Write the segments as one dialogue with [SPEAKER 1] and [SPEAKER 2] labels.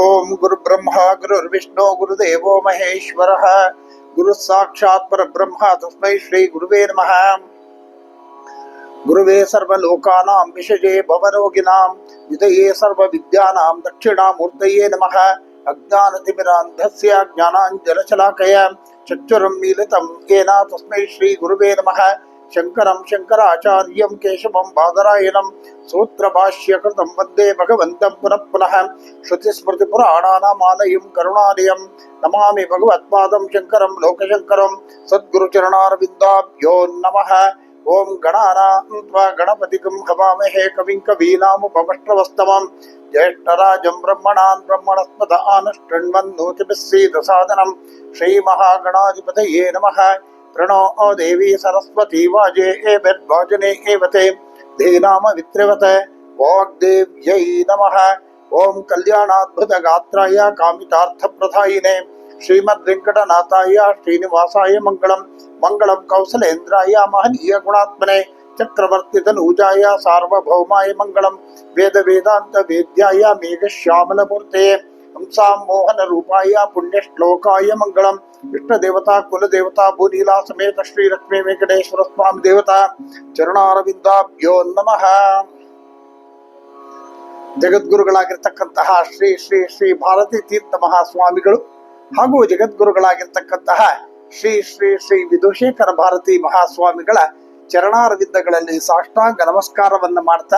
[SPEAKER 1] ओम गुरु ब्रह्मा गुरुर्विष्णु, गुरुदेवो महेश्वर। गुरु साक्षात पर ब्रह्म तस्म श्री गुरुवे नम। गुरुवे सर्वलोकानां विषजे भवरोगिणां विदये सर्वविद्यानां दक्षिणामूर्तये नमः। अज्ञानतिमिरान्धस्य ज्ञानाञ्जलशलाकय चक्षुरं मीलितं येन तस्मै श्रीगुरुवे नमः। शङ्करं शङ्कराचार्यं केशवं बादरायणं सूत्रभाष्यकृतं वन्दे भगवन्तं पुनः पुनः श्रुतिस्मृतिपुराणानामालयं करुणालयं नमामि भगवत्पादं शङ्करं लोकशङ्करं सद्गुरुचरणारविन्दाभ्यो नमः ॐ गणानां त्वा गणपतिकं हवामहे कविं कवीनामुपमष्ट्रवस्तवं ज्येष्ठराजं ब्रह्मणान् ब्रह्मणस्पद आनशृण्वन्नोतिभिः सीदसादनं श्रीमहागणाधिपतये नमः प्रणो ओ देवी सरस्वती वाजे, ए वाजेभिर्भोजने एव ते। धीनामवित्रिवत वाग्देव्यै नमः। ओम कल्याणाद्भुत गात्राय कामितार्थ प्रथायिने श्रीमद् वेंकटनाथाय श्रीनिवासाय मंगलम मंगलम कौशलेन्द्राय महनीय गुणात्मने चक्रवर्ती चक्रवर्तितनूजाय सार्वभौमाय मंगलम वेद वेदांत मङ्गलं वेदवेदान्तवेद्याय मेघश्यामलमूर्तये ಚಕ್ರವರ್ತಿ ತನೂಜಾಯ ಸಾರ್ವಭೌಮಾಯ ಮಂಗಳಂ. ವೇದ ವೇದಾಂತ ವೇದ್ಯಾಯ ಮೇಘ ಶ್ಯಾಮಲ ಮೂರ್ತೆ ಹಂಸಾಂ ಮೋಹನ ರೂಪಾಯ ಪುಣ್ಯ ಶ್ಲೋಕಾಯ ಮಂಗಳಂ ಇಷ್ಟ ದೇವತಾ ಕುಲ ದೇವತಾ ಭೂಲೀಲಾ ಸಮೇತ ಶ್ರೀ ಲಕ್ಷ್ಮೀ ವೆಂಕಟೇಶ್ವರ ಸ್ವಾಮಿ ದೇವತಾ. ಚರಣಾರವಿಂದಾಭ್ಯೋ ನಮಃ. ಜಗದ್ಗುರುಗಳಾಗಿರ್ತಕ್ಕಂತಹ ಶ್ರೀ ಶ್ರೀ ಶ್ರೀ ಭಾರತಿ ತೀರ್ಥ ಮಹಾಸ್ವಾಮಿಗಳು ಹಾಗೂ ಜಗದ್ಗುರುಗಳಾಗಿರ್ತಕ್ಕಂತಹ ಶ್ರೀ ಶ್ರೀ ಶ್ರೀ ವಿಧುಶೇಖರ ಭಾರತಿ ಮಹಾಸ್ವಾಮಿಗಳ ಚರಣಾರವಿಂದಗಳಲ್ಲಿ ಸಾಷ್ಟಾಂಗ ನಮಸ್ಕಾರವನ್ನ ಮಾಡ್ತಾ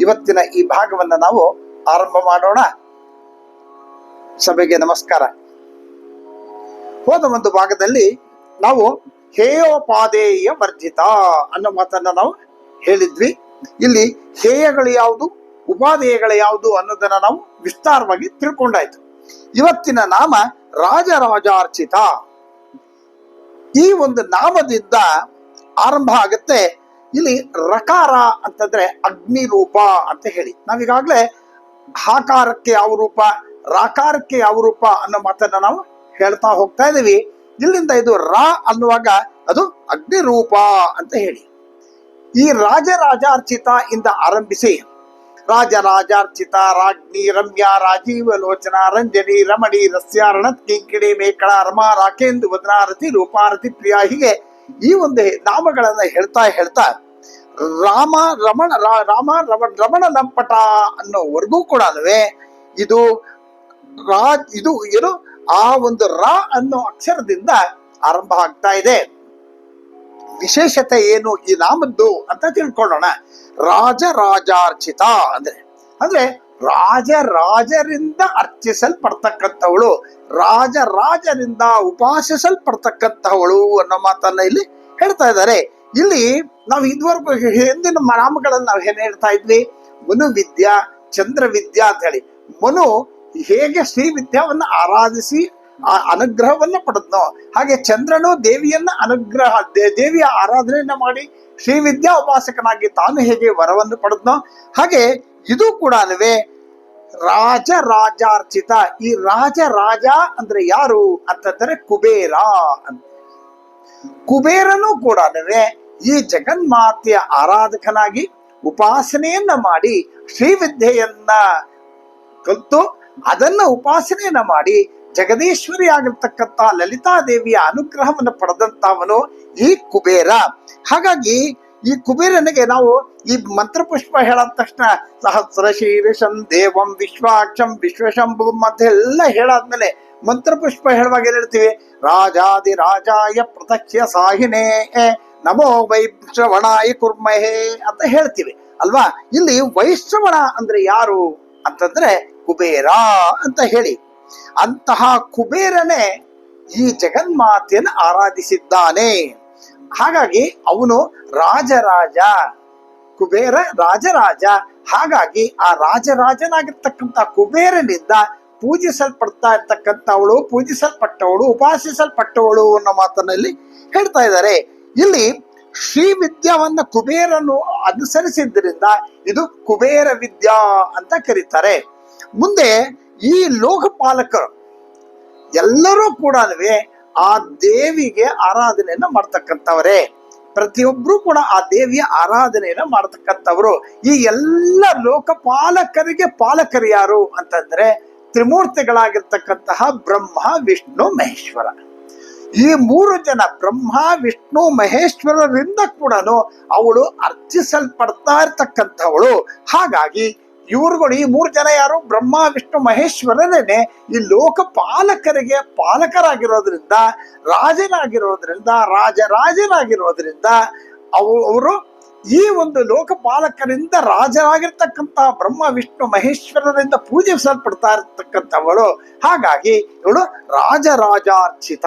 [SPEAKER 1] ಇವತ್ತಿನ ಈ ಭಾಗವನ್ನ ನಾವು ಆರಂಭ ಮಾಡೋಣ. ಸಭೆಗೆ ನಮಸ್ಕಾರ. ಹೋದ ಒಂದು ಭಾಗದಲ್ಲಿ ನಾವು ಹೇಯೋಪಾದೇಯ ವರ್ಧಿತ ಅನ್ನೋ ಮಾತನ್ನ ನಾವು ಹೇಳಿದ್ವಿ. ಇಲ್ಲಿ ಹೇಯಗಳು ಯಾವುದು ಉಪಾದೇಯಗಳು ಯಾವುದು ಅನ್ನೋದನ್ನ ನಾವು ವಿಸ್ತಾರವಾಗಿ ತಿಳ್ಕೊಂಡಾಯ್ತು. ಇವತ್ತಿನ ನಾಮ ರಾಜರಾಜಾರ್ಚಿತ. ಈ ಒಂದು ನಾಮದಿಂದ ಆರಂಭ ಆಗುತ್ತೆ. ಇಲ್ಲಿ ರಕಾರ ಅಂತಂದ್ರೆ ಅಗ್ನಿ ರೂಪ ಅಂತ ಹೇಳಿ. ನಾವೀಗಾಗ್ಲೇ ಹಾಕಾರಕ್ಕೆ ಯಾವ ರೂಪ? ರಾಕಾರಕ್ಕೆ ಯಾವ ರೂಪ ಅನ್ನೋ ಮಾತನ್ನ ನಾವು ಹೇಳ್ತಾ ಹೋಗ್ತಾ ಇದೀವಿ. ಇಲ್ಲಿಂದ ಇದು ರಾ ಅನ್ನುವಾಗ ಅದು ಅಗ್ನಿ ರೂಪ ಅಂತ ಹೇಳಿ. ಈ ರಾಜರಾಜಾರ್ಚಿತ ಇಂದ ಆರಂಭಿಸಿ, ರಾಜರಾಜಾರ್ಚಿತ, ರಾಜ್ಞಿ, ರಮ್ಯಾ, ರಾಜೀವ, ಲೋಚನ, ರಂಜನಿ, ರಮಣಿ ರಸ್ಯಾರಣ ಕಿಂಕಿಣಿ ಮೇಕಳ, ರಮ, ರಾಕೇಂದು ವದನಾರತಿ ರೂಪಾರತಿ, ಪ್ರಿಯ, ಹೀಗೆ ಈ ಒಂದು ನಾಮಗಳನ್ನ ಹೇಳ್ತಾ ಹೇಳ್ತಾ ರಾಮ, ರಮಣ ರಾಮ, ರಮಣ ರಮಣ ಲಂಪಟ ಅನ್ನೋವರೆಗೂ ಕೂಡ ಇದು ರಾಜ್ ಇದು ಏನು, ಆ ಒಂದು ರಾ ಅನ್ನೋ ಅಕ್ಷರದಿಂದ ಆರಂಭ ಆಗ್ತಾ ಇದೆ. ವಿಶೇಷತೆ ಏನು ಈ ನಾಮದ್ದು ಅಂತ ತಿಳ್ಕೊಳ್ಳೋಣ. ರಾಜ ರಾಜಾರ್ಚಿತ ಅಂದ್ರೆ ಅಂದ್ರೆ ರಾಜ ರಾಜರಿಂದ ಅರ್ಚಿಸಲ್ಪಡ್ತಕ್ಕಂಥವಳು ರಾಜ ರಾಜರಿಂದ ಉಪಾಸಿಸಲ್ಪಡ್ತಕ್ಕಂಥವಳು ಅನ್ನೋ ಮಾತನ್ನ ಇಲ್ಲಿ ಹೇಳ್ತಾ ಇದ್ದಾರೆ. ಇಲ್ಲಿ ನಾವು ಇದುವರೆಗೂ ಹಿಂದಿನ ನಾಮಗಳನ್ನ ನಾವು ಏನ್ ಹೇಳ್ತಾ ಇದ್ವಿ? ಮನು ವಿದ್ಯಾ ಚಂದ್ರ ವಿದ್ಯಾ ಅಂತ ಹೇಳಿ. ಮನು ಹೇಗೆ ಶ್ರೀ ವಿದ್ಯಾವನ್ನ ಆರಾಧಿಸಿ ಆ ಅನುಗ್ರಹವನ್ನ ಪಡೆದ್ನೋ, ಹಾಗೆ ಚಂದ್ರನು ದೇವಿಯನ್ನ ಅನುಗ್ರಹ ದೇವಿಯ ಆರಾಧನೆಯನ್ನ ಮಾಡಿ ಶ್ರೀ ವಿದ್ಯಾ ಉಪಾಸಕನಾಗಿ ತಾನು ಹೇಗೆ ವರವನ್ನು ಪಡೆದ್ನೋ, ಹಾಗೆ ಇದು ಕೂಡ ರಾಜ ರಾಜಾರ್ಚಿತ ಈ ರಾಜ ರಾಜ ಅಂದ್ರೆ ಯಾರು ಅಂತಂದ್ರೆ ಕುಬೇರ ಅಂತ. ಕುಬೇರನು ಕೂಡ ಈ ಜಗನ್ಮಾತೆಯ ಆರಾಧಕನಾಗಿ ಉಪಾಸನೆಯನ್ನ ಮಾಡಿ ಶ್ರೀವಿದ್ಯೆಯನ್ನ ಕಲಿತು ಅದನ್ನ ಉಪಾಸನೆಯನ್ನ ಮಾಡಿ ಜಗದೀಶ್ವರಿ ಆಗಿರ್ತಕ್ಕಂಥ ಲಲಿತಾದೇವಿಯ ಅನುಗ್ರಹವನ್ನು ಪಡೆದಂತವನು ಈ ಕುಬೇರ. ಹಾಗಾಗಿ ಈ ಕುಬೇರನಿಗೆ ನಾವು ಈ ಮಂತ್ರಪುಷ್ಪ ಹೇಳದ ತಕ್ಷಣ ಸಹಸ್ರ ಶೀರ್ಷಂ ದೇವಂ ವಿಶ್ವಾಕ್ಷಂ ವಿಶ್ವಶಂಭು ಅಂತ ಎಲ್ಲ ಹೇಳಾದ್ಮೇಲೆ ಮಂತ್ರಪುಷ್ಪ ಹೇಳುವಾಗ ಏನ್ ಹೇಳ್ತೀವಿ? ರಾಜಾದಿ ರಾಜಾಯ ಪ್ರತ್ಯಕ್ಷ ಸಾಹಿನೇ, ನಮೋ ವೈಶ್ರವಣಾಯ ಕುರ್ಮಹೇ ಅಂತ ಹೇಳ್ತೀವಿ. ಅಲ್ವಾ? ಇಲ್ಲಿ ವೈಶ್ರವಣ ಅಂದ್ರೆ ಯಾರು ಅಂತಂದ್ರೆ ಕುಬೇರ ಅಂತ ಹೇಳಿ. ಅಂತಹ ಕುಬೇರನೇ ಈ ಜಗನ್ಮಾತೆಯನ್ನು ಆರಾಧಿಸಿದ್ದಾನೆ. ಹಾಗಾಗಿ ಅವನು ರಾಜರಾಜ, ಕುಬೇರ ರಾಜರಾಜ. ಹಾಗಾಗಿ ಆ ರಾಜರಾಜನಾಗಿರ್ತಕ್ಕಂಥ ಕುಬೇರನಿಂದ ಪೂಜಿಸಲ್ಪಡ್ತಾ ಇರ್ತಕ್ಕಂಥವಳು, ಪೂಜಿಸಲ್ಪಟ್ಟವಳು, ಉಪಾಸಿಸಲ್ಪಟ್ಟವಳು ಅನ್ನೋ ಮಾತನಲ್ಲಿ ಹೇಳ್ತಾ ಇದ್ದಾರೆ. ಇಲ್ಲಿ ಶ್ರೀ ವಿದ್ಯಾವನ್ನ ಕುಬೇರನು ಅನುಸರಿಸಿದ್ರಿಂದ ಇದು ಕುಬೇರ ವಿದ್ಯಾ ಅಂತ ಕರೀತಾರೆ. ಮುಂದೆ ಈ ಲೋಕಪಾಲಕರು ಎಲ್ಲರೂ ಕೂಡ ಆ ದೇವಿಗೆ ಆರಾಧನೆಯನ್ನ ಮಾಡ್ತಕ್ಕಂಥವರೇ. ಪ್ರತಿಯೊಬ್ರು ಕೂಡ ಆ ದೇವಿಯ ಆರಾಧನೆಯನ್ನ ಮಾಡ್ತಕ್ಕಂಥವ್ರು. ಈ ಎಲ್ಲ ಲೋಕಪಾಲಕರಿಗೆ ಪಾಲಕರು ಯಾರು ಅಂತಂದ್ರೆ ತ್ರಿಮೂರ್ತಿಗಳಾಗಿರ್ತಕ್ಕಂತಹ ಬ್ರಹ್ಮ, ವಿಷ್ಣು, ಮಹೇಶ್ವರ. ಈ ಮೂರು ಜನ ಬ್ರಹ್ಮ, ವಿಷ್ಣು, ಮಹೇಶ್ವರರಿಂದ ಕೂಡ ಅವಳು ಅರ್ಚಿಸಲ್ಪಡ್ತಾ ಇರ್ತಕ್ಕಂಥವಳು. ಹಾಗಾಗಿ ಇವ್ರುಗಳು ಈ ಮೂರು ಜನ ಯಾರು? ಬ್ರಹ್ಮ, ವಿಷ್ಣು ಮಹೇಶ್ವರನೇ ಈ ಲೋಕಪಾಲಕರಿಗೆ ಪಾಲಕರಾಗಿರೋದ್ರಿಂದ, ರಾಜನಾಗಿರೋದ್ರಿಂದ ರಾಜರಾಜನಾಗಿರೋದ್ರಿಂದ ಅವು, ಅವರು ಈ ಒಂದು ಲೋಕಪಾಲಕರಿಂದ ರಾಜರಾಗಿರ್ತಕ್ಕಂತಹ ಬ್ರಹ್ಮ, ವಿಷ್ಣು, ಮಹೇಶ್ವರರಿಂದ ಪೂಜಿಸಲ್ಪಡ್ತಾ ಇರ್ತಕ್ಕಂಥವಳು. ಹಾಗಾಗಿ ಇವಳು ರಾಜರಾಜಾರ್ಚಿತ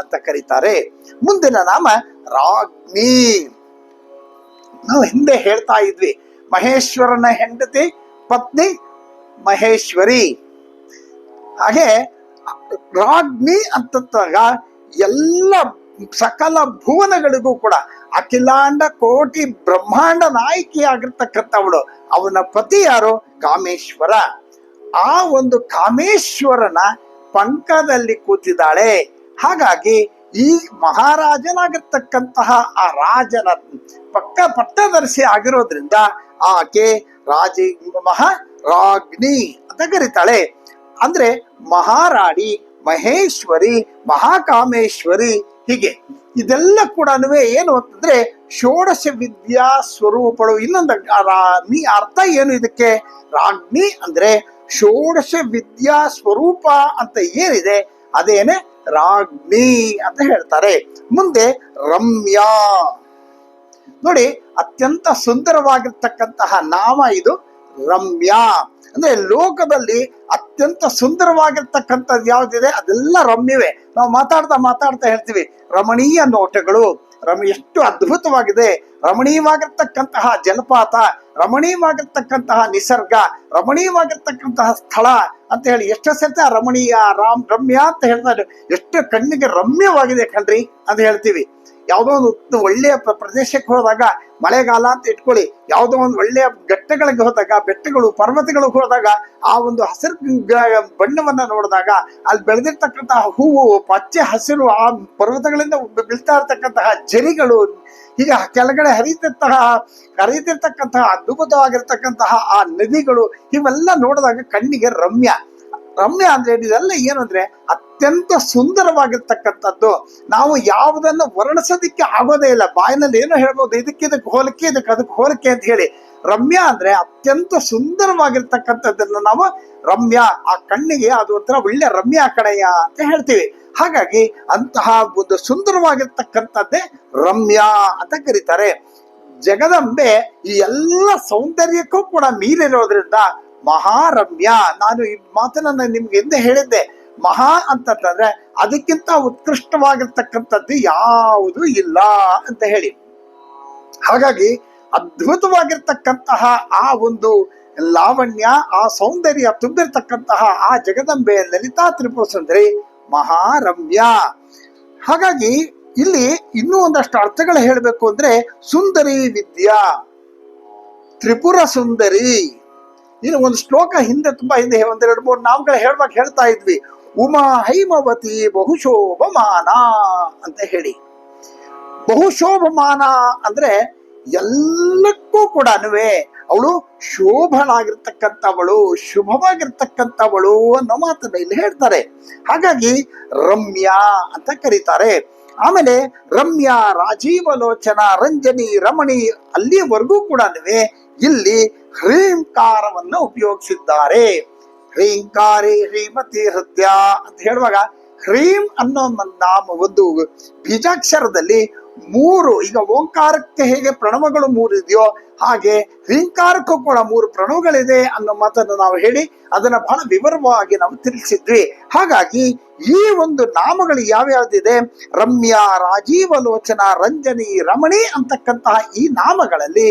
[SPEAKER 1] ಅಂತ ಕರೀತಾರೆ. ಮುಂದಿನ ನಾಮ ರಾಜ್ಞಿ. ನಾವು ಹಿಂದೆ ಹೇಳ್ತಾ ಇದ್ವಿ, ಮಹೇಶ್ವರನ ಹೆಂಡತಿ ಪತ್ನಿ ಮಹೇಶ್ವರಿ. ಹಾಗೆ ರಾಜ್ಞಿ ಅಂತಂದಾಗ ಎಲ್ಲ ಸಕಲ ಭುವನಗಳಿಗೂ ಕೂಡ ಅಖಿಲಾಂಡ ಕೋಟಿ ಬ್ರಹ್ಮಾಂಡ ನಾಯಕಿ ಆಗಿರ್ತಕ್ಕಂಥವಳು. ಅವನ ಪತಿ ಯಾರು? ಕಾಮೇಶ್ವರ. ಆ ಒಂದು ಕಾಮೇಶ್ವರನ ಪಂಕದಲ್ಲಿ ಕೂತಿದ್ದಾಳೆ. ಹಾಗಾಗಿ ಈ ಮಹಾರಾಜನಾಗಿರ್ತಕ್ಕಂತಹ ಆ ರಾಜನ ಪಕ್ಕ ಪಟ್ಟದರ್ಶಿ ಆಗಿರೋದ್ರಿಂದ ಆಕೆ ರಾಜಿ ರಾಜ್ಞಿ ಅಂತ ಕರೀತಾಳೆ. ಅಂದ್ರೆ ಮಹಾರಾಣಿ, ಮಹೇಶ್ವರಿ, ಮಹಾಕಾಮೇಶ್ವರಿ ಹೀಗೆ. ಇದೆಲ್ಲ ಕೂಡ ಏನು ಅಂತಂದ್ರೆ ಷೋಡಶ ವಿದ್ಯಾ ಸ್ವರೂಪಗಳು ಇನ್ನೊಂದು ಅರ್ಥ ಏನು ಇದಕ್ಕೆ? ರಾಜ್ಞಿ ಅಂದ್ರೆ ಷೋಡಶ ವಿದ್ಯಾ ಸ್ವರೂಪ ಅಂತ ಏನಿದೆ ಅದೇನೆ ರಾಜ್ಞಿ ಅಂತ ಹೇಳ್ತಾರೆ. ಮುಂದೆ ರಮ್ಯಾ. ನೋಡಿ, ಅತ್ಯಂತ ಸುಂದರವಾಗಿರ್ತಕ್ಕಂತಹ ನಾಮ ಇದು ರಮ್ಯಾ. ಅಂದ್ರೆ ಲೋಕದಲ್ಲಿ ಅತ್ಯಂತ ಸುಂದರವಾಗಿರ್ತಕ್ಕಂಥದ್ದು ಯಾವ್ದಿದೆ? ಅದೆಲ್ಲ ರಮ್ಯವೇ. ನಾವು ಮಾತಾಡ್ತಾ ಮಾತಾಡ್ತಾ ಹೇಳ್ತೀವಿ, ರಮಣೀಯ ನೋಟಗಳು. ರಮ, ಎಷ್ಟು ಅದ್ಭುತವಾಗಿದೆ. ರಮಣೀಯವಾಗಿರ್ತಕ್ಕಂತಹ ಜಲಪಾತ ರಮಣೀಯವಾಗಿರ್ತಕ್ಕಂತಹ ನಿಸರ್ಗ, ರಮಣೀಯವಾಗಿರ್ತಕ್ಕಂತಹ ಸ್ಥಳ ಅಂತ ಹೇಳಿ ಎಷ್ಟು ಸರ್ತಿ ರಮಣೀಯ ರಾಮ್, ರಮ್ಯ ಅಂತ ಹೇಳ್ತಾರೆ. ಎಷ್ಟು ಕಣ್ಣಿಗೆ ರಮ್ಯವಾಗಿದೆ ಕಣ್ರಿ ಅಂತ ಹೇಳ್ತೀವಿ. ಯಾವುದೋ ಒಂದು ಒಳ್ಳೆಯ ಪ್ರ- ಪ್ರದೇಶಕ್ಕೆ ಹೋದಾಗ ಮಳೆಗಾಲ ಅಂತ ಇಟ್ಕೊಳ್ಳಿ. ಯಾವುದೋ ಒಂದು ಒಳ್ಳೆಯ ಬೆಟ್ಟಗಳಿಗೆ ಹೋದಾಗ, ಬೆಟ್ಟಗಳು, ಪರ್ವತಗಳಿಗೆ ಹೋದಾಗ, ಆ ಒಂದು ಹಸಿರು ಬಣ್ಣವನ್ನ ನೋಡಿದಾಗ ಅಲ್ಲಿ ಬೆಳೆದಿರ್ತಕ್ಕಂತಹ ಹೂವು, ಪಚ್ಚೆ ಹಸಿರು, ಆ ಪರ್ವತಗಳಿಂದ ಬೀಳ್ತಾ ಇರ್ತಕ್ಕಂತಹ ಜರಿಗಳು ಈಗ ಕೆಳಗಡೆ ಹರಿತಿರ್ತಹ ಹರಿತಿರ್ತಕ್ಕಂತಹ ಅದ್ಭುತವಾಗಿರ್ತಕ್ಕಂತಹ ಆ ನದಿಗಳು, ಇವೆಲ್ಲ ನೋಡಿದಾಗ ಕಣ್ಣಿಗೆ ರಮ್ಯ. ರಮ್ಯ ಅಂದ್ರೆ ಇದೆಲ್ಲ ಏನಂದ್ರೆ ಅಂದ್ರೆ ಅತ್ಯಂತ ಸುಂದರವಾಗಿರ್ತಕ್ಕಂಥದ್ದು. ನಾವು ಯಾವುದನ್ನು ವರ್ಣಿಸೋದಿಕ್ಕೆ ಆಗೋದೇ ಇಲ್ಲ. ಬಾಯಿನಲ್ಲಿ ಏನು ಹೇಳ್ಬೋದು, ಇದಕ್ಕೆ ಇದಕ್ಕೆ ಹೋಲಿಕೆ, ಇದಕ್ಕೆ ಅದಕ್ಕೆ ಹೋಲಿಕೆ ಅಂತ ಹೇಳಿ. ರಮ್ಯ ಅಂದ್ರೆ ಅತ್ಯಂತ ಸುಂದರವಾಗಿರ್ತಕ್ಕಂಥದ್ದನ್ನು ನಾವು ರಮ್ಯ, ಆ ಕಣ್ಣಿಗೆ ಅದು ಒಂಥರ ಒಳ್ಳೆ ರಮ್ಯ ಕಡೆಯ ಅಂತ ಹೇಳ್ತೀವಿ. ಹಾಗಾಗಿ ಅಂತಹ ಒಂದು ಸುಂದರವಾಗಿರ್ತಕ್ಕಂಥದ್ದೇ ರಮ್ಯ ಅಂತ ಕರೀತಾರೆ. ಜಗದಂಬೆ ಈ ಎಲ್ಲ ಸೌಂದರ್ಯಕ್ಕೂ ಕೂಡ ಮೀರಿರೋದ್ರಿಂದ ಮಹಾರಮ್ಯ. ನಾನು ಈ ಮಾತನ್ನ ನಿಮ್ಗೆ ಹಿಂದೆ ಹೇಳಿದ್ದೆ. ಮಹಾ ಅಂತಂದ್ರೆ ಅದಕ್ಕಿಂತ ಉತ್ಕೃಷ್ಟವಾಗಿರ್ತಕ್ಕಂಥದ್ದು ಯಾವುದು ಇಲ್ಲ ಅಂತ ಹೇಳಿ. ಹಾಗಾಗಿ ಅದ್ಭುತವಾಗಿರ್ತಕ್ಕಂತಹ ಆ ಒಂದು ಲಾವಣ್ಯ, ಆ ಸೌಂದರ್ಯ ತುಂಬಿರ್ತಕ್ಕಂತಹ ಆ ಜಗದಂಬೆ ಲಲಿತಾ ತ್ರಿಪುರ ಸುಂದರಿ ಮಹಾರಮ್ಯ. ಹಾಗಾಗಿ ಇಲ್ಲಿ ಇನ್ನೂ ಒಂದಷ್ಟು ಅರ್ಥಗಳು ಹೇಳಬೇಕು ಅಂದ್ರೆ ಸುಂದರಿ ವಿದ್ಯಾ, ತ್ರಿಪುರ ಸುಂದರಿ. ಇನ್ನು ಒಂದು ಶ್ಲೋಕ ಹಿಂದೆ, ತುಂಬಾ ಹಿಂದೆ ಒಂದೆರಡು ಮೂರು ನಾಮಗಳು ಹೇಳುವಾಗ ಹೇಳ್ತಾ ಇದ್ವಿ. ಉಮಾ ಹೈಮವತಿ ಬಹುಶೋಭಮಾನ ಅಂತ ಹೇಳಿ. ಬಹುಶೋಭಮಾನ ಅಂದ್ರೆ ಎಲ್ಲಕ್ಕೂ ಕೂಡ ಅವಳು ಶೋಭನಾಗಿರ್ತಕ್ಕಂಥವಳು, ಶುಭವಾಗಿರ್ತಕ್ಕಂಥವಳು ಅನ್ನೋ ಮಾತನ್ನ ಇಲ್ಲಿ ಹೇಳ್ತಾರೆ. ಹಾಗಾಗಿ ರಮ್ಯಾ ಅಂತ ಕರೀತಾರೆ. ಆಮೇಲೆ ರಮ್ಯಾ ರಾಜೀವಲೋಚನ ರಂಜನಿ ರಮಣಿ ಅಲ್ಲಿವರೆಗೂ ಕೂಡ ಇಲ್ಲಿ ಹ್ರೀಂಕಾರವನ್ನು ಉಪಯೋಗಿಸಿದ್ದಾರೆ. ಹ್ರೀಂಕಾರಿ ಹ್ರೀಮತಿ ಹೃದಯ ಅಂತ ಹೇಳುವಾಗ ಹ್ರೀಂ ಅನ್ನೋ ನಾಮ ಒಂದು ಬೀಜಾಕ್ಷರದಲ್ಲಿ ಮೂರು, ಈಗ ಓಂಕಾರಕ್ಕೆ ಹೇಗೆ ಪ್ರಣವಗಳು ಮೂರು ಇದೆಯೋ ಹಾಗೆ ಹ್ರೀಂಕಾರಕ್ಕೂ ಕೂಡ ಮೂರು ಪ್ರಣವಗಳಿದೆ ಅನ್ನೋ ಮಾತನ್ನು ನಾವು ಹೇಳಿ ಅದನ್ನ ಬಹಳ ವಿವರವಾಗಿ ನಾವು ತಿಳಿಸಿದ್ವಿ. ಹಾಗಾಗಿ ಈ ಒಂದು ನಾಮಗಳು ಯಾವ್ಯಾವ್ದಿದೆ? ರಮ್ಯಾ ರಾಜೀವಲೋಚನ ರಂಜನಿ, ರಮಣಿ ಅಂತಕ್ಕಂತಹ ಈ ನಾಮಗಳಲ್ಲಿ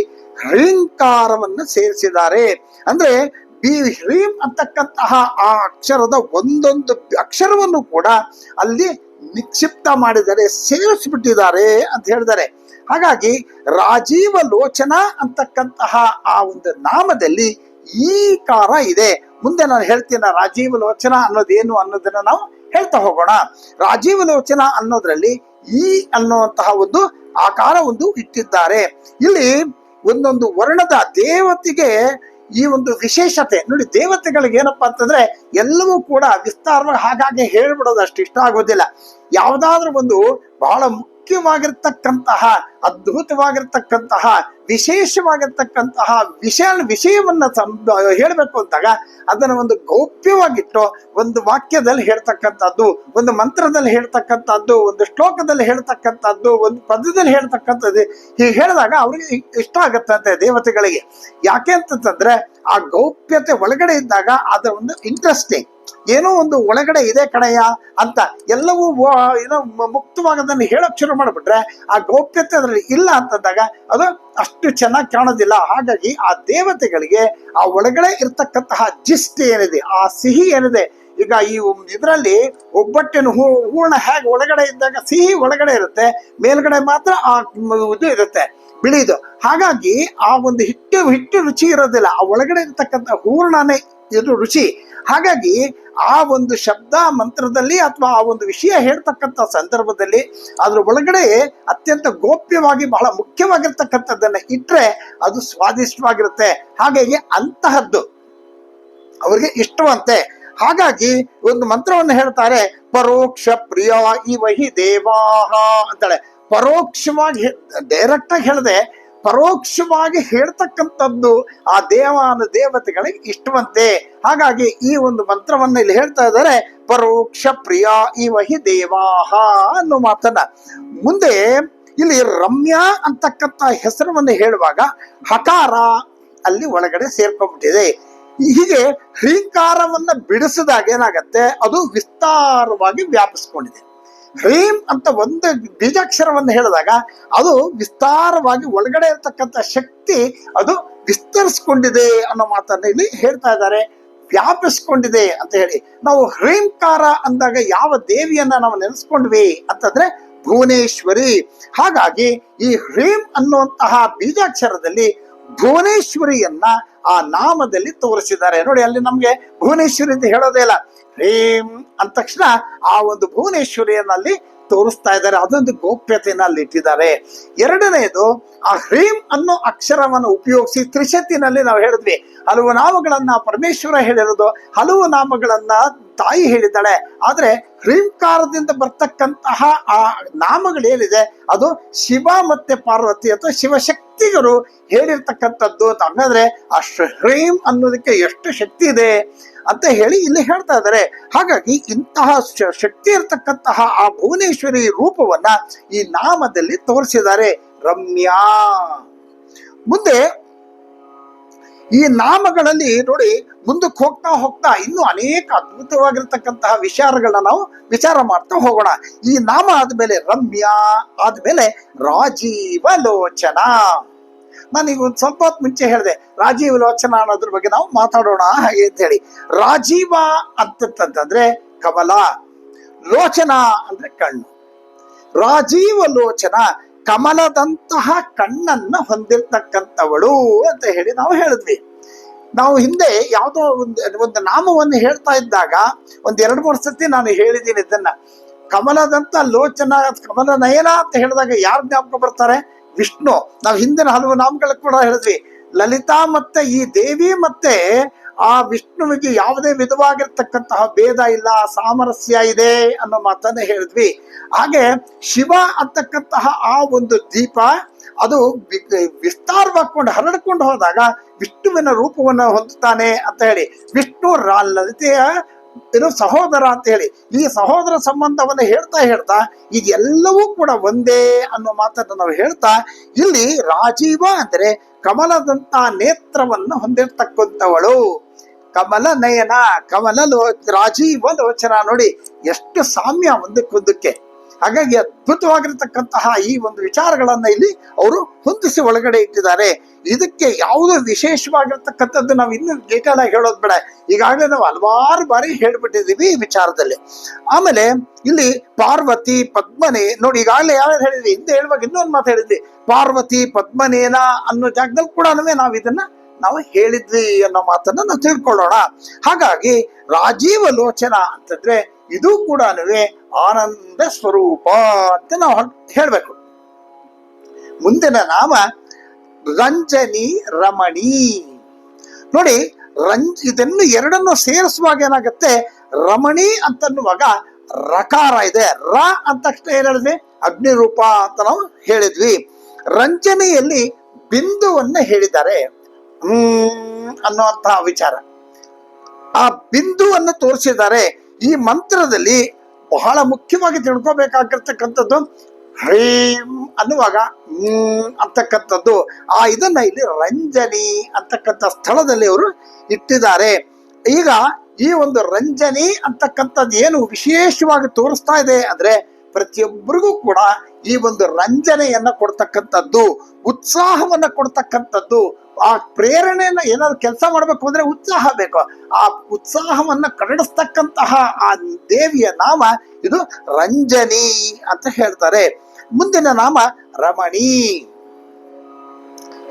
[SPEAKER 1] ಹ್ರೀಂಕಾರವನ್ನು ಸೇರಿಸಿದ್ದಾರೆ. ಅಂದ್ರೆ ಬಿ ಹ್ರೀಂ ಅಂತಕ್ಕಂತಹ ಆ ಅಕ್ಷರದ ಒಂದೊಂದು ಅಕ್ಷರವನ್ನು ಕೂಡ ಅಲ್ಲಿ ನಿಕ್ಷಿಪ್ತ ಮಾಡಿದರೆ, ಸೇರಿಸ್ಬಿಟ್ಟಿದ್ದಾರೆ ಅಂತ ಹೇಳಿದ್ದಾರೆ. ಹಾಗಾಗಿ ರಾಜೀವ ಲೋಚನ ಅಂತಕ್ಕಂತಹ ಆ ಒಂದು ನಾಮದಲ್ಲಿ ಈ ಕಾರ ಇದೆ. ಮುಂದೆ ನಾನು ಹೇಳ್ತೀನಿ, ರಾಜೀವ ಲೋಚನ ಅನ್ನೋದೇನು ಅನ್ನೋದನ್ನ ನಾವು ಹೇಳ್ತಾ ಹೋಗೋಣ. ರಾಜೀವ ಲೋಚನ ಅನ್ನೋದ್ರಲ್ಲಿ ಈ ಅನ್ನುವಂತಹ ಒಂದು ಆಕಾರ ಒಂದು ಇಟ್ಟಿದ್ದಾರೆ. ಇಲ್ಲಿ ಒಂದೊಂದು ವರ್ಣದ ದೇವತೆಗೆ ಈ ಒಂದು ವಿಶೇಷತೆ, ನೋಡಿ ದೇವತೆಗಳಿಗೆ ಏನಪ್ಪಾ ಅಂತಂದ್ರೆ ಎಲ್ಲವೂ ಕೂಡ ವಿಸ್ತಾರವಾಗಿ ಹಾಗಾಗಿ ಹೇಳ್ಬಿಡೋದು ಅಷ್ಟು ಇಷ್ಟ ಆಗೋದಿಲ್ಲ. ಯಾವ್ದಾದ್ರೂ ಒಂದು ಬಹಳ ಮುಖ್ಯವಾಗಿರ್ತಕ್ಕಂತಹ, ಅದ್ಭುತವಾಗಿರ್ತಕ್ಕಂತಹ, ವಿಶೇಷವಾಗಿರ್ತಕ್ಕಂತಹ ವಿಷಯ ವಿಷಯವನ್ನ ಹೇಳಬೇಕು ಅಂದಾಗ, ಅದನ್ನ ಒಂದು ಗೌಪ್ಯವಾಗಿಟ್ಟು ಒಂದು ವಾಕ್ಯದಲ್ಲಿ ಹೇಳ್ತಕ್ಕಂಥದ್ದು, ಒಂದು ಮಂತ್ರದಲ್ಲಿ ಹೇಳ್ತಕ್ಕಂಥದ್ದು, ಒಂದು ಶ್ಲೋಕದಲ್ಲಿ ಹೇಳ್ತಕ್ಕಂಥದ್ದು, ಒಂದು ಪದದಲ್ಲಿ ಹೇಳ್ತಕ್ಕಂಥದ್ದು ಹೀಗೆ ಹೇಳಿದಾಗ ಅವ್ರಿಗೆ ಇಷ್ಟ ಆಗತ್ತಂತೆ ದೇವತೆಗಳಿಗೆ. ಯಾಕೆ ಅಂತಂದ್ರೆ ಆ ಗೌಪ್ಯತೆ ಒಳಗಡೆ ಇದ್ದಾಗ ಅದರ ಒಂದು ಇಂಟ್ರೆಸ್ಟಿಂಗ್ ಏನೋ ಒಂದು ಒಳಗಡೆ ಇದೆ ಕಡೆಯ ಅಂತ ಎಲ್ಲವೂ ಏನೋ ಮುಕ್ತವಾಗದನ್ನು ಹೇಳಕ್ ಶುರು ಮಾಡಿಬಿಟ್ರೆ ಆ ಗೌಪ್ಯತೆ ಅದರಲ್ಲಿ ಇಲ್ಲ ಅಂತಂದಾಗ ಅದು ಅಷ್ಟು ಚೆನ್ನಾಗಿ ಕಾಣೋದಿಲ್ಲ. ಹಾಗಾಗಿ ಆ ದೇವತೆಗಳಿಗೆ ಆ ಒಳಗಡೆ ಇರ್ತಕ್ಕಂತಹ ಜಿಸ್ಟ್ ಏನಿದೆ, ಆ ಸಿಹಿ ಏನಿದೆ, ಈಗ ಈ ಇದರಲ್ಲಿ ಒಬ್ಬಟ್ಟಿನ ಹೂ ಹೂರ್ಣ ಹೇಗೆ ಒಳಗಡೆ ಇದ್ದಾಗ ಸಿಹಿ ಒಳಗಡೆ ಇರುತ್ತೆ, ಮೇಲ್ಗಡೆ ಮಾತ್ರ ಆ ಇದು ಇರುತ್ತೆ ಬಿಳಿದು ಹಾಗಾಗಿ ಆ ಒಂದು ಹಿಟ್ಟು ಹಿಟ್ಟು ರುಚಿ ಇರೋದಿಲ್ಲ. ಆ ಒಳಗಡೆ ಇರ್ತಕ್ಕಂಥ ಹೂರ್ಣನೇ ಇದು ರುಚಿ. ಹಾಗಾಗಿ ಆ ಒಂದು ಶಬ್ದ ಮಂತ್ರದಲ್ಲಿ ಅಥವಾ ಆ ಒಂದು ವಿಷಯ ಹೇಳ್ತಕ್ಕಂಥ ಸಂದರ್ಭದಲ್ಲಿ ಅದ್ರ ಒಳಗಡೆ ಅತ್ಯಂತ ಗೋಪ್ಯವಾಗಿ ಬಹಳ ಮುಖ್ಯವಾಗಿರ್ತಕ್ಕಂಥದ್ದನ್ನ ಇಟ್ಟರೆ ಅದು ಸ್ವಾದಿಷ್ಟವಾಗಿರುತ್ತೆ. ಹಾಗಾಗಿ ಅಂತಹದ್ದು ಅವರಿಗೆ ಇಷ್ಟವಂತೆ. ಹಾಗಾಗಿ ಒಂದು ಮಂತ್ರವನ್ನು ಹೇಳ್ತಾರೆ, ಪರೋಕ್ಷ ಪ್ರಿಯ ಈ ವಹಿ ದೇವಾಹ ಅಂತಾಳೆ. ಪರೋಕ್ಷವಾಗಿ ಡೈರೆಕ್ಟ್ ಆಗಿ ಹೇಳದೆ ಪರೋಕ್ಷವಾಗಿ ಹೇಳ್ತಕ್ಕಂಥದ್ದು ಆ ದೇವಾನ ದೇವತೆಗಳಿಗೆ ಇಷ್ಟವಂತೆ. ಹಾಗಾಗಿ ಈ ಒಂದು ಮಂತ್ರವನ್ನ ಇಲ್ಲಿ ಹೇಳ್ತಾ ಇದ್ದಾರೆ, ಪರೋಕ್ಷ ಪ್ರಿಯ ಈ ವಹಿ ದೇವಾಹ ಅನ್ನೋ ಮಾತನ್ನ. ಮುಂದೆ ಇಲ್ಲಿ ರಮ್ಯಾ ಅಂತಕ್ಕಂಥ ಹೆಸರನ್ನು ಹೇಳುವಾಗ ಹಕಾರ ಅಲ್ಲಿ ಒಳಗಡೆ ಸೇರ್ಕೊಂಡ್ಬಿಟ್ಟಿದೆ. ಹೀಗೆ ಹೀಂಕಾರವನ್ನ ಬಿಡಿಸಿದಾಗ ಏನಾಗತ್ತೆ? ಅದು ವಿಸ್ತಾರವಾಗಿ ವ್ಯಾಪಿಸ್ಕೊಂಡಿದೆ. ಹ್ರೀಂ ಅಂತ ಒಂದು ಬೀಜಾಕ್ಷರವನ್ನು ಹೇಳಿದಾಗ ಅದು ವಿಸ್ತಾರವಾಗಿ ಒಳಗಡೆ ಇರತಕ್ಕಂಥ ಶಕ್ತಿ ಅದು ವಿಸ್ತರಿಸ್ಕೊಂಡಿದೆ ಅನ್ನೋ ಮಾತನ್ನು ಇಲ್ಲಿ ಹೇಳ್ತಾ ಇದ್ದಾರೆ. ವ್ಯಾಪಿಸ್ಕೊಂಡಿದೆ ಅಂತ ಹೇಳಿ. ನಾವು ಹ್ರೀಂಕಾರ ಅಂದಾಗ ಯಾವ ದೇವಿಯನ್ನ ನಾವು ನೆನೆಸ್ಕೊಂಡ್ವಿ ಅಂತಂದ್ರೆ ಭುವನೇಶ್ವರಿ. ಹಾಗಾಗಿ ಈ ಹ್ರೀಂ ಅನ್ನುವಂತಹ ಬೀಜಾಕ್ಷರದಲ್ಲಿ ಭುವನೇಶ್ವರಿಯನ್ನ ಆ ನಾಮದಲ್ಲಿ ತೋರಿಸಿದ್ದಾರೆ. ನೋಡಿ, ಅಲ್ಲಿ ನಮ್ಗೆ ಭುವನೇಶ್ವರಿ ಅಂತ ಹೇಳೋದೇ ಇಲ್ಲ. ಹ್ರೀಂ ಅಂದ ತಕ್ಷಣ ಆ ಒಂದು ಭುವನೇಶ್ವರಿಯನ್ನಲ್ಲಿ ತೋರಿಸ್ತಾ ಇದ್ದಾರೆ. ಅದೊಂದು ಗೋಪ್ಯತೆಯಲ್ಲಿ ಇಟ್ಟಿದ್ದಾರೆ. ಎರಡನೆಯದು ಆ ಹ್ರೀಂ ಅನ್ನೋ ಅಕ್ಷರವನ್ನು ಉಪಯೋಗಿಸಿ ತ್ರಿಶತಿನಲ್ಲಿ ನಾವು ಹೇಳಿದ್ವಿ. ಹಲವು ನಾಮಗಳನ್ನ ಪರಮೇಶ್ವರ ಹೇಳಿರೋದು, ಹಲವು ನಾಮಗಳನ್ನ ತಾಯಿ ಹೇಳಿದ್ದಾಳೆ. ಆದರೆ ಹ್ರೀಂಕಾರದಿಂದ ಬರ್ತಕ್ಕಂತಹ ಆ ನಾಮಗಳೇನಿದೆ, ಅದು ಶಿವ ಮತ್ತೆ ಪಾರ್ವತಿ ಅಥವಾ ಶಿವಶಕ್ತಿಗರು ಹೇಳಿರ್ತಕ್ಕಂಥದ್ದು ಅಂತ. ಹಂಗಂದ್ರೆ ಶ್ರ- ಹ್ರೀಂ ಅನ್ನೋದಕ್ಕೆ ಎಷ್ಟು ಶಕ್ತಿ ಇದೆ ಅಂತ ಹೇಳಿ ಇಲ್ಲಿ ಹೇಳ್ತಾ ಇದ್ದಾರೆ. ಹಾಗಾಗಿ ಇಂತಹ ಶಕ್ತಿ ಇರತಕ್ಕಂತಹ ಆ ಭುವನೇಶ್ವರಿ ರೂಪವನ್ನ ಈ ನಾಮದಲ್ಲಿ ತೋರಿಸಿದ್ದಾರೆ. ರಮ್ಯಾ. ಮುಂದೆ ಈ ನಾಮಗಳಲ್ಲಿ ನೋಡಿ ಮುಂದಕ್ಕೆ ಹೋಗ್ತಾ ಹೋಗ್ತಾ ಇನ್ನೂ ಅನೇಕ ಅದ್ಭುತವಾಗಿರ್ತಕ್ಕಂತಹ ವಿಚಾರಗಳನ್ನ ನಾವು ವಿಚಾರ ಮಾಡ್ತಾ ಹೋಗೋಣ. ಈ ನಾಮ ಆದ್ಮೇಲೆ ರಮ್ಯಾ, ಆದ್ಮೇಲೆ ರಾಜೀವ ಲೋಚನ ನಾನೀಗ ಒಂದು ಸ್ವಲ್ಪ ಹೊತ್ತು ಮುಂಚೆ ಹೇಳಿದೆ ರಾಜೀವ ಲೋಚನ ಅನ್ನೋದ್ರ ಬಗ್ಗೆ ನಾವು ಮಾತಾಡೋಣ ಹಾಗೆ ಅಂತ ಹೇಳಿ. ರಾಜೀವ ಅಂತಂತಂದ್ರೆ ಕಮಲ, ಲೋಚನ ಅಂದ್ರೆ ಕಣ್ಣು. ರಾಜೀವ ಲೋಚನ ಕಮಲದಂತಹ ಕಣ್ಣನ್ನ ಹೊಂದಿರ್ತಕ್ಕಂಥವಳು ಅಂತ ಹೇಳಿ ನಾವು ಹೇಳಿದ್ವಿ. ನಾವು ಹಿಂದೆ ಯಾವುದೋ ಒಂದು ಒಂದು ನಾಮವನ್ನು ಹೇಳ್ತಾ ಇದ್ದಾಗ ಒಂದ್ ಎರಡು, ಮೂರು ಸತಿ ನಾನು ಹೇಳಿದ್ದೀನಿ ಇದನ್ನ. ಕಮಲದಂತ ಲೋಚನ, ಕಮಲ ನಯನ ಅಂತ ಹೇಳಿದಾಗ ಯಾರು ಜ್ಞಾಪಕ ಬರ್ತಾರೆ? ವಿಷ್ಣು. ನಾವು ಹಿಂದಿನ ಹಲವು ನಾಮಗಳ ಕೂಡ ಹೇಳಿದ್ವಿ. ಲಲಿತಾ ಮತ್ತೆ ಈ ದೇವಿ ಮತ್ತೆ ಆ ವಿಷ್ಣುವಿಗೆ ಯಾವುದೇ ವಿಧವಾಗಿರ್ತಕ್ಕಂತಹ ಭೇದ ಇಲ್ಲ, ಸಾಮರಸ್ಯ ಇದೆ ಅನ್ನೋ ಮಾತನ್ನ ಹೇಳಿದ್ವಿ. ಹಾಗೆ ಶಿವ ಅಂತಕ್ಕಂತಹ ಆ ಒಂದು ದೀಪ, ಅದು ವಿಸ್ತಾರವಾಗಿಕೊಂಡು ಹರಡ್ಕೊಂಡು ಹೋದಾಗ ವಿಷ್ಣುವಿನ ರೂಪವನ್ನು ಹೊಂದುತ್ತಾನೆ ಅಂತ ಹೇಳಿ. ವಿಷ್ಣು ಲಲಿತೆಯ ಏನು ಸಹೋದರ ಅಂತ ಹೇಳಿ. ಈ ಸಹೋದರ ಸಂಬಂಧವನ್ನು ಹೇಳ್ತಾ ಹೇಳ್ತಾ ಇದೆಲ್ಲವೂ ಕೂಡ ಒಂದೇ ಅನ್ನೋ ಮಾತನ್ನು ನಾವು ಹೇಳ್ತಾ, ಇಲ್ಲಿ ರಾಜೀವ ಅಂದರೆ ಕಮಲದಂತ ನೇತ್ರವನ್ನು ಹೊಂದಿರತಕ್ಕಂಥವಳು. ಕಮಲ ನಯನ ಕಮಲ ಲೋ ರಾಜೀವ ಲೋಚನ ನೋಡಿ ಎಷ್ಟು ಸಾಮ್ಯ ಒಂದಕ್ಕೊಂದಕ್ಕೆ ಹಾಗಾಗಿ ಅದ್ಭುತವಾಗಿರತಕ್ಕಂತಹ ಈ ಒಂದು ವಿಚಾರಗಳನ್ನ ಇಲ್ಲಿ ಅವರು ಹೊಂದಿಸಿ ಒಳಗಡೆ ಇಟ್ಟಿದ್ದಾರೆ. ಇದಕ್ಕೆ ಯಾವುದೋ ವಿಶೇಷವಾಗಿರ್ತಕ್ಕಂಥದ್ದು ನಾವು ಇನ್ನೂ ಡೀಟೇಲ್ ಆಗಿ ಹೇಳೋದು ಬೇಡ. ಈಗಾಗಲೇ ನಾವು ಹಲವಾರು ಬಾರಿ ಹೇಳ್ಬಿಟ್ಟಿದ್ದೀವಿ ಈ ವಿಚಾರದಲ್ಲಿ. ಆಮೇಲೆ ಇಲ್ಲಿ ಪಾರ್ವತಿ ಪದ್ಮನೆ, ನೋಡಿ ಈಗಾಗಲೇ ಯಾವ್ದು ಹೇಳಿದ್ವಿ ಹಿಂದೆ ಹೇಳುವಾಗ ಇನ್ನೊಂದು ಮಾತು ಹೇಳಿದ್ವಿ ಪಾರ್ವತಿ ಪದ್ಮನೇನ ಅನ್ನೋ ಜಾಗದಲ್ಲಿ ಕೂಡ ನಾವು ಇದನ್ನ ನಾವು ಹೇಳಿದ್ವಿ ಅನ್ನೋ ಮಾತನ್ನ ನಾವು ತಿಳ್ಕೊಳ್ಳೋಣ. ಹಾಗಾಗಿ ರಾಜೀವ ಲೋಚನ ಅಂತಂದ್ರೆ ಇದು ಕೂಡ ಆನಂದ ಸ್ವರೂಪ ಅಂತ ನಾವು ಹೇಳ್ಬೇಕು. ಮುಂದಿನ ನಾಮ ರಂಜನಿ ರಮಣಿ. ನೋಡಿ ರಂಜ್, ಇದನ್ನು ಎರಡನ್ನು ಸೇರಿಸುವಾಗ ಏನಾಗುತ್ತೆ? ರಮಣಿ ಅಂತನ್ನುವಾಗ ರಕಾರ ಇದೆ. ರ ಅಂತ ತಕ್ಷಣ ಏನ್ ಹೇಳಿದ್ವಿ? ಅಗ್ನಿರೂಪ ಅಂತ ನಾವು ಹೇಳಿದ್ವಿ. ರಂಜನೆಯಲ್ಲಿ ಬಿಂದುವನ್ನ ಹೇಳಿದ್ದಾರೆ. ಅನ್ನುವಂತಹ ವಿಚಾರ. ಆ ಬಿಂದುವನ್ನು ತೋರಿಸಿದ್ದಾರೆ. ಈ ಮಂತ್ರದಲ್ಲಿ ಬಹಳ ಮುಖ್ಯವಾಗಿ ತಿಳ್ಕೋಬೇಕಾಗಿರ್ತಕ್ಕಂಥದ್ದು ಹ್ರೀಂ ಅನ್ನುವಾಗ ಅಂತಕ್ಕಂಥದ್ದು. ಆ ಇದನ್ನ ಇಲ್ಲಿ ರಂಜನಿ ಅಂತಕ್ಕಂಥ ಸ್ಥಳದಲ್ಲಿ ಅವರು ಇಟ್ಟಿದ್ದಾರೆ. ಈಗ ಈ ಒಂದು ರಂಜನಿ ಅಂತಕ್ಕಂಥದ್ದು ಏನು ವಿಶೇಷವಾಗಿ ತೋರಿಸ್ತಾ ಇದೆ ಅಂದ್ರೆ ಪ್ರತಿಯೊಬ್ಬರಿಗೂ ಕೂಡ ಈ ಒಂದು ರಂಜನೆಯನ್ನ ಕೊಡ್ತಕ್ಕಂಥದ್ದು, ಉತ್ಸಾಹವನ್ನ ಕೊಡ್ತಕ್ಕಂಥದ್ದು ಆ ಪ್ರೇರಣೆಯನ್ನ ಏನಾದ್ರು ಕೆಲಸ ಮಾಡಬೇಕು ಅಂದ್ರೆ ಉತ್ಸಾಹ ಬೇಕು. ಆ ಉತ್ಸಾಹವನ್ನ ಕರಡಿಸ್ತಕ್ಕಂತಹ ಆ ದೇವಿಯ ನಾಮ ಇದು ರಂಜನಿ ಅಂತ ಹೇಳ್ತಾರೆ. ಮುಂದಿನ ನಾಮ ರಮಣಿ.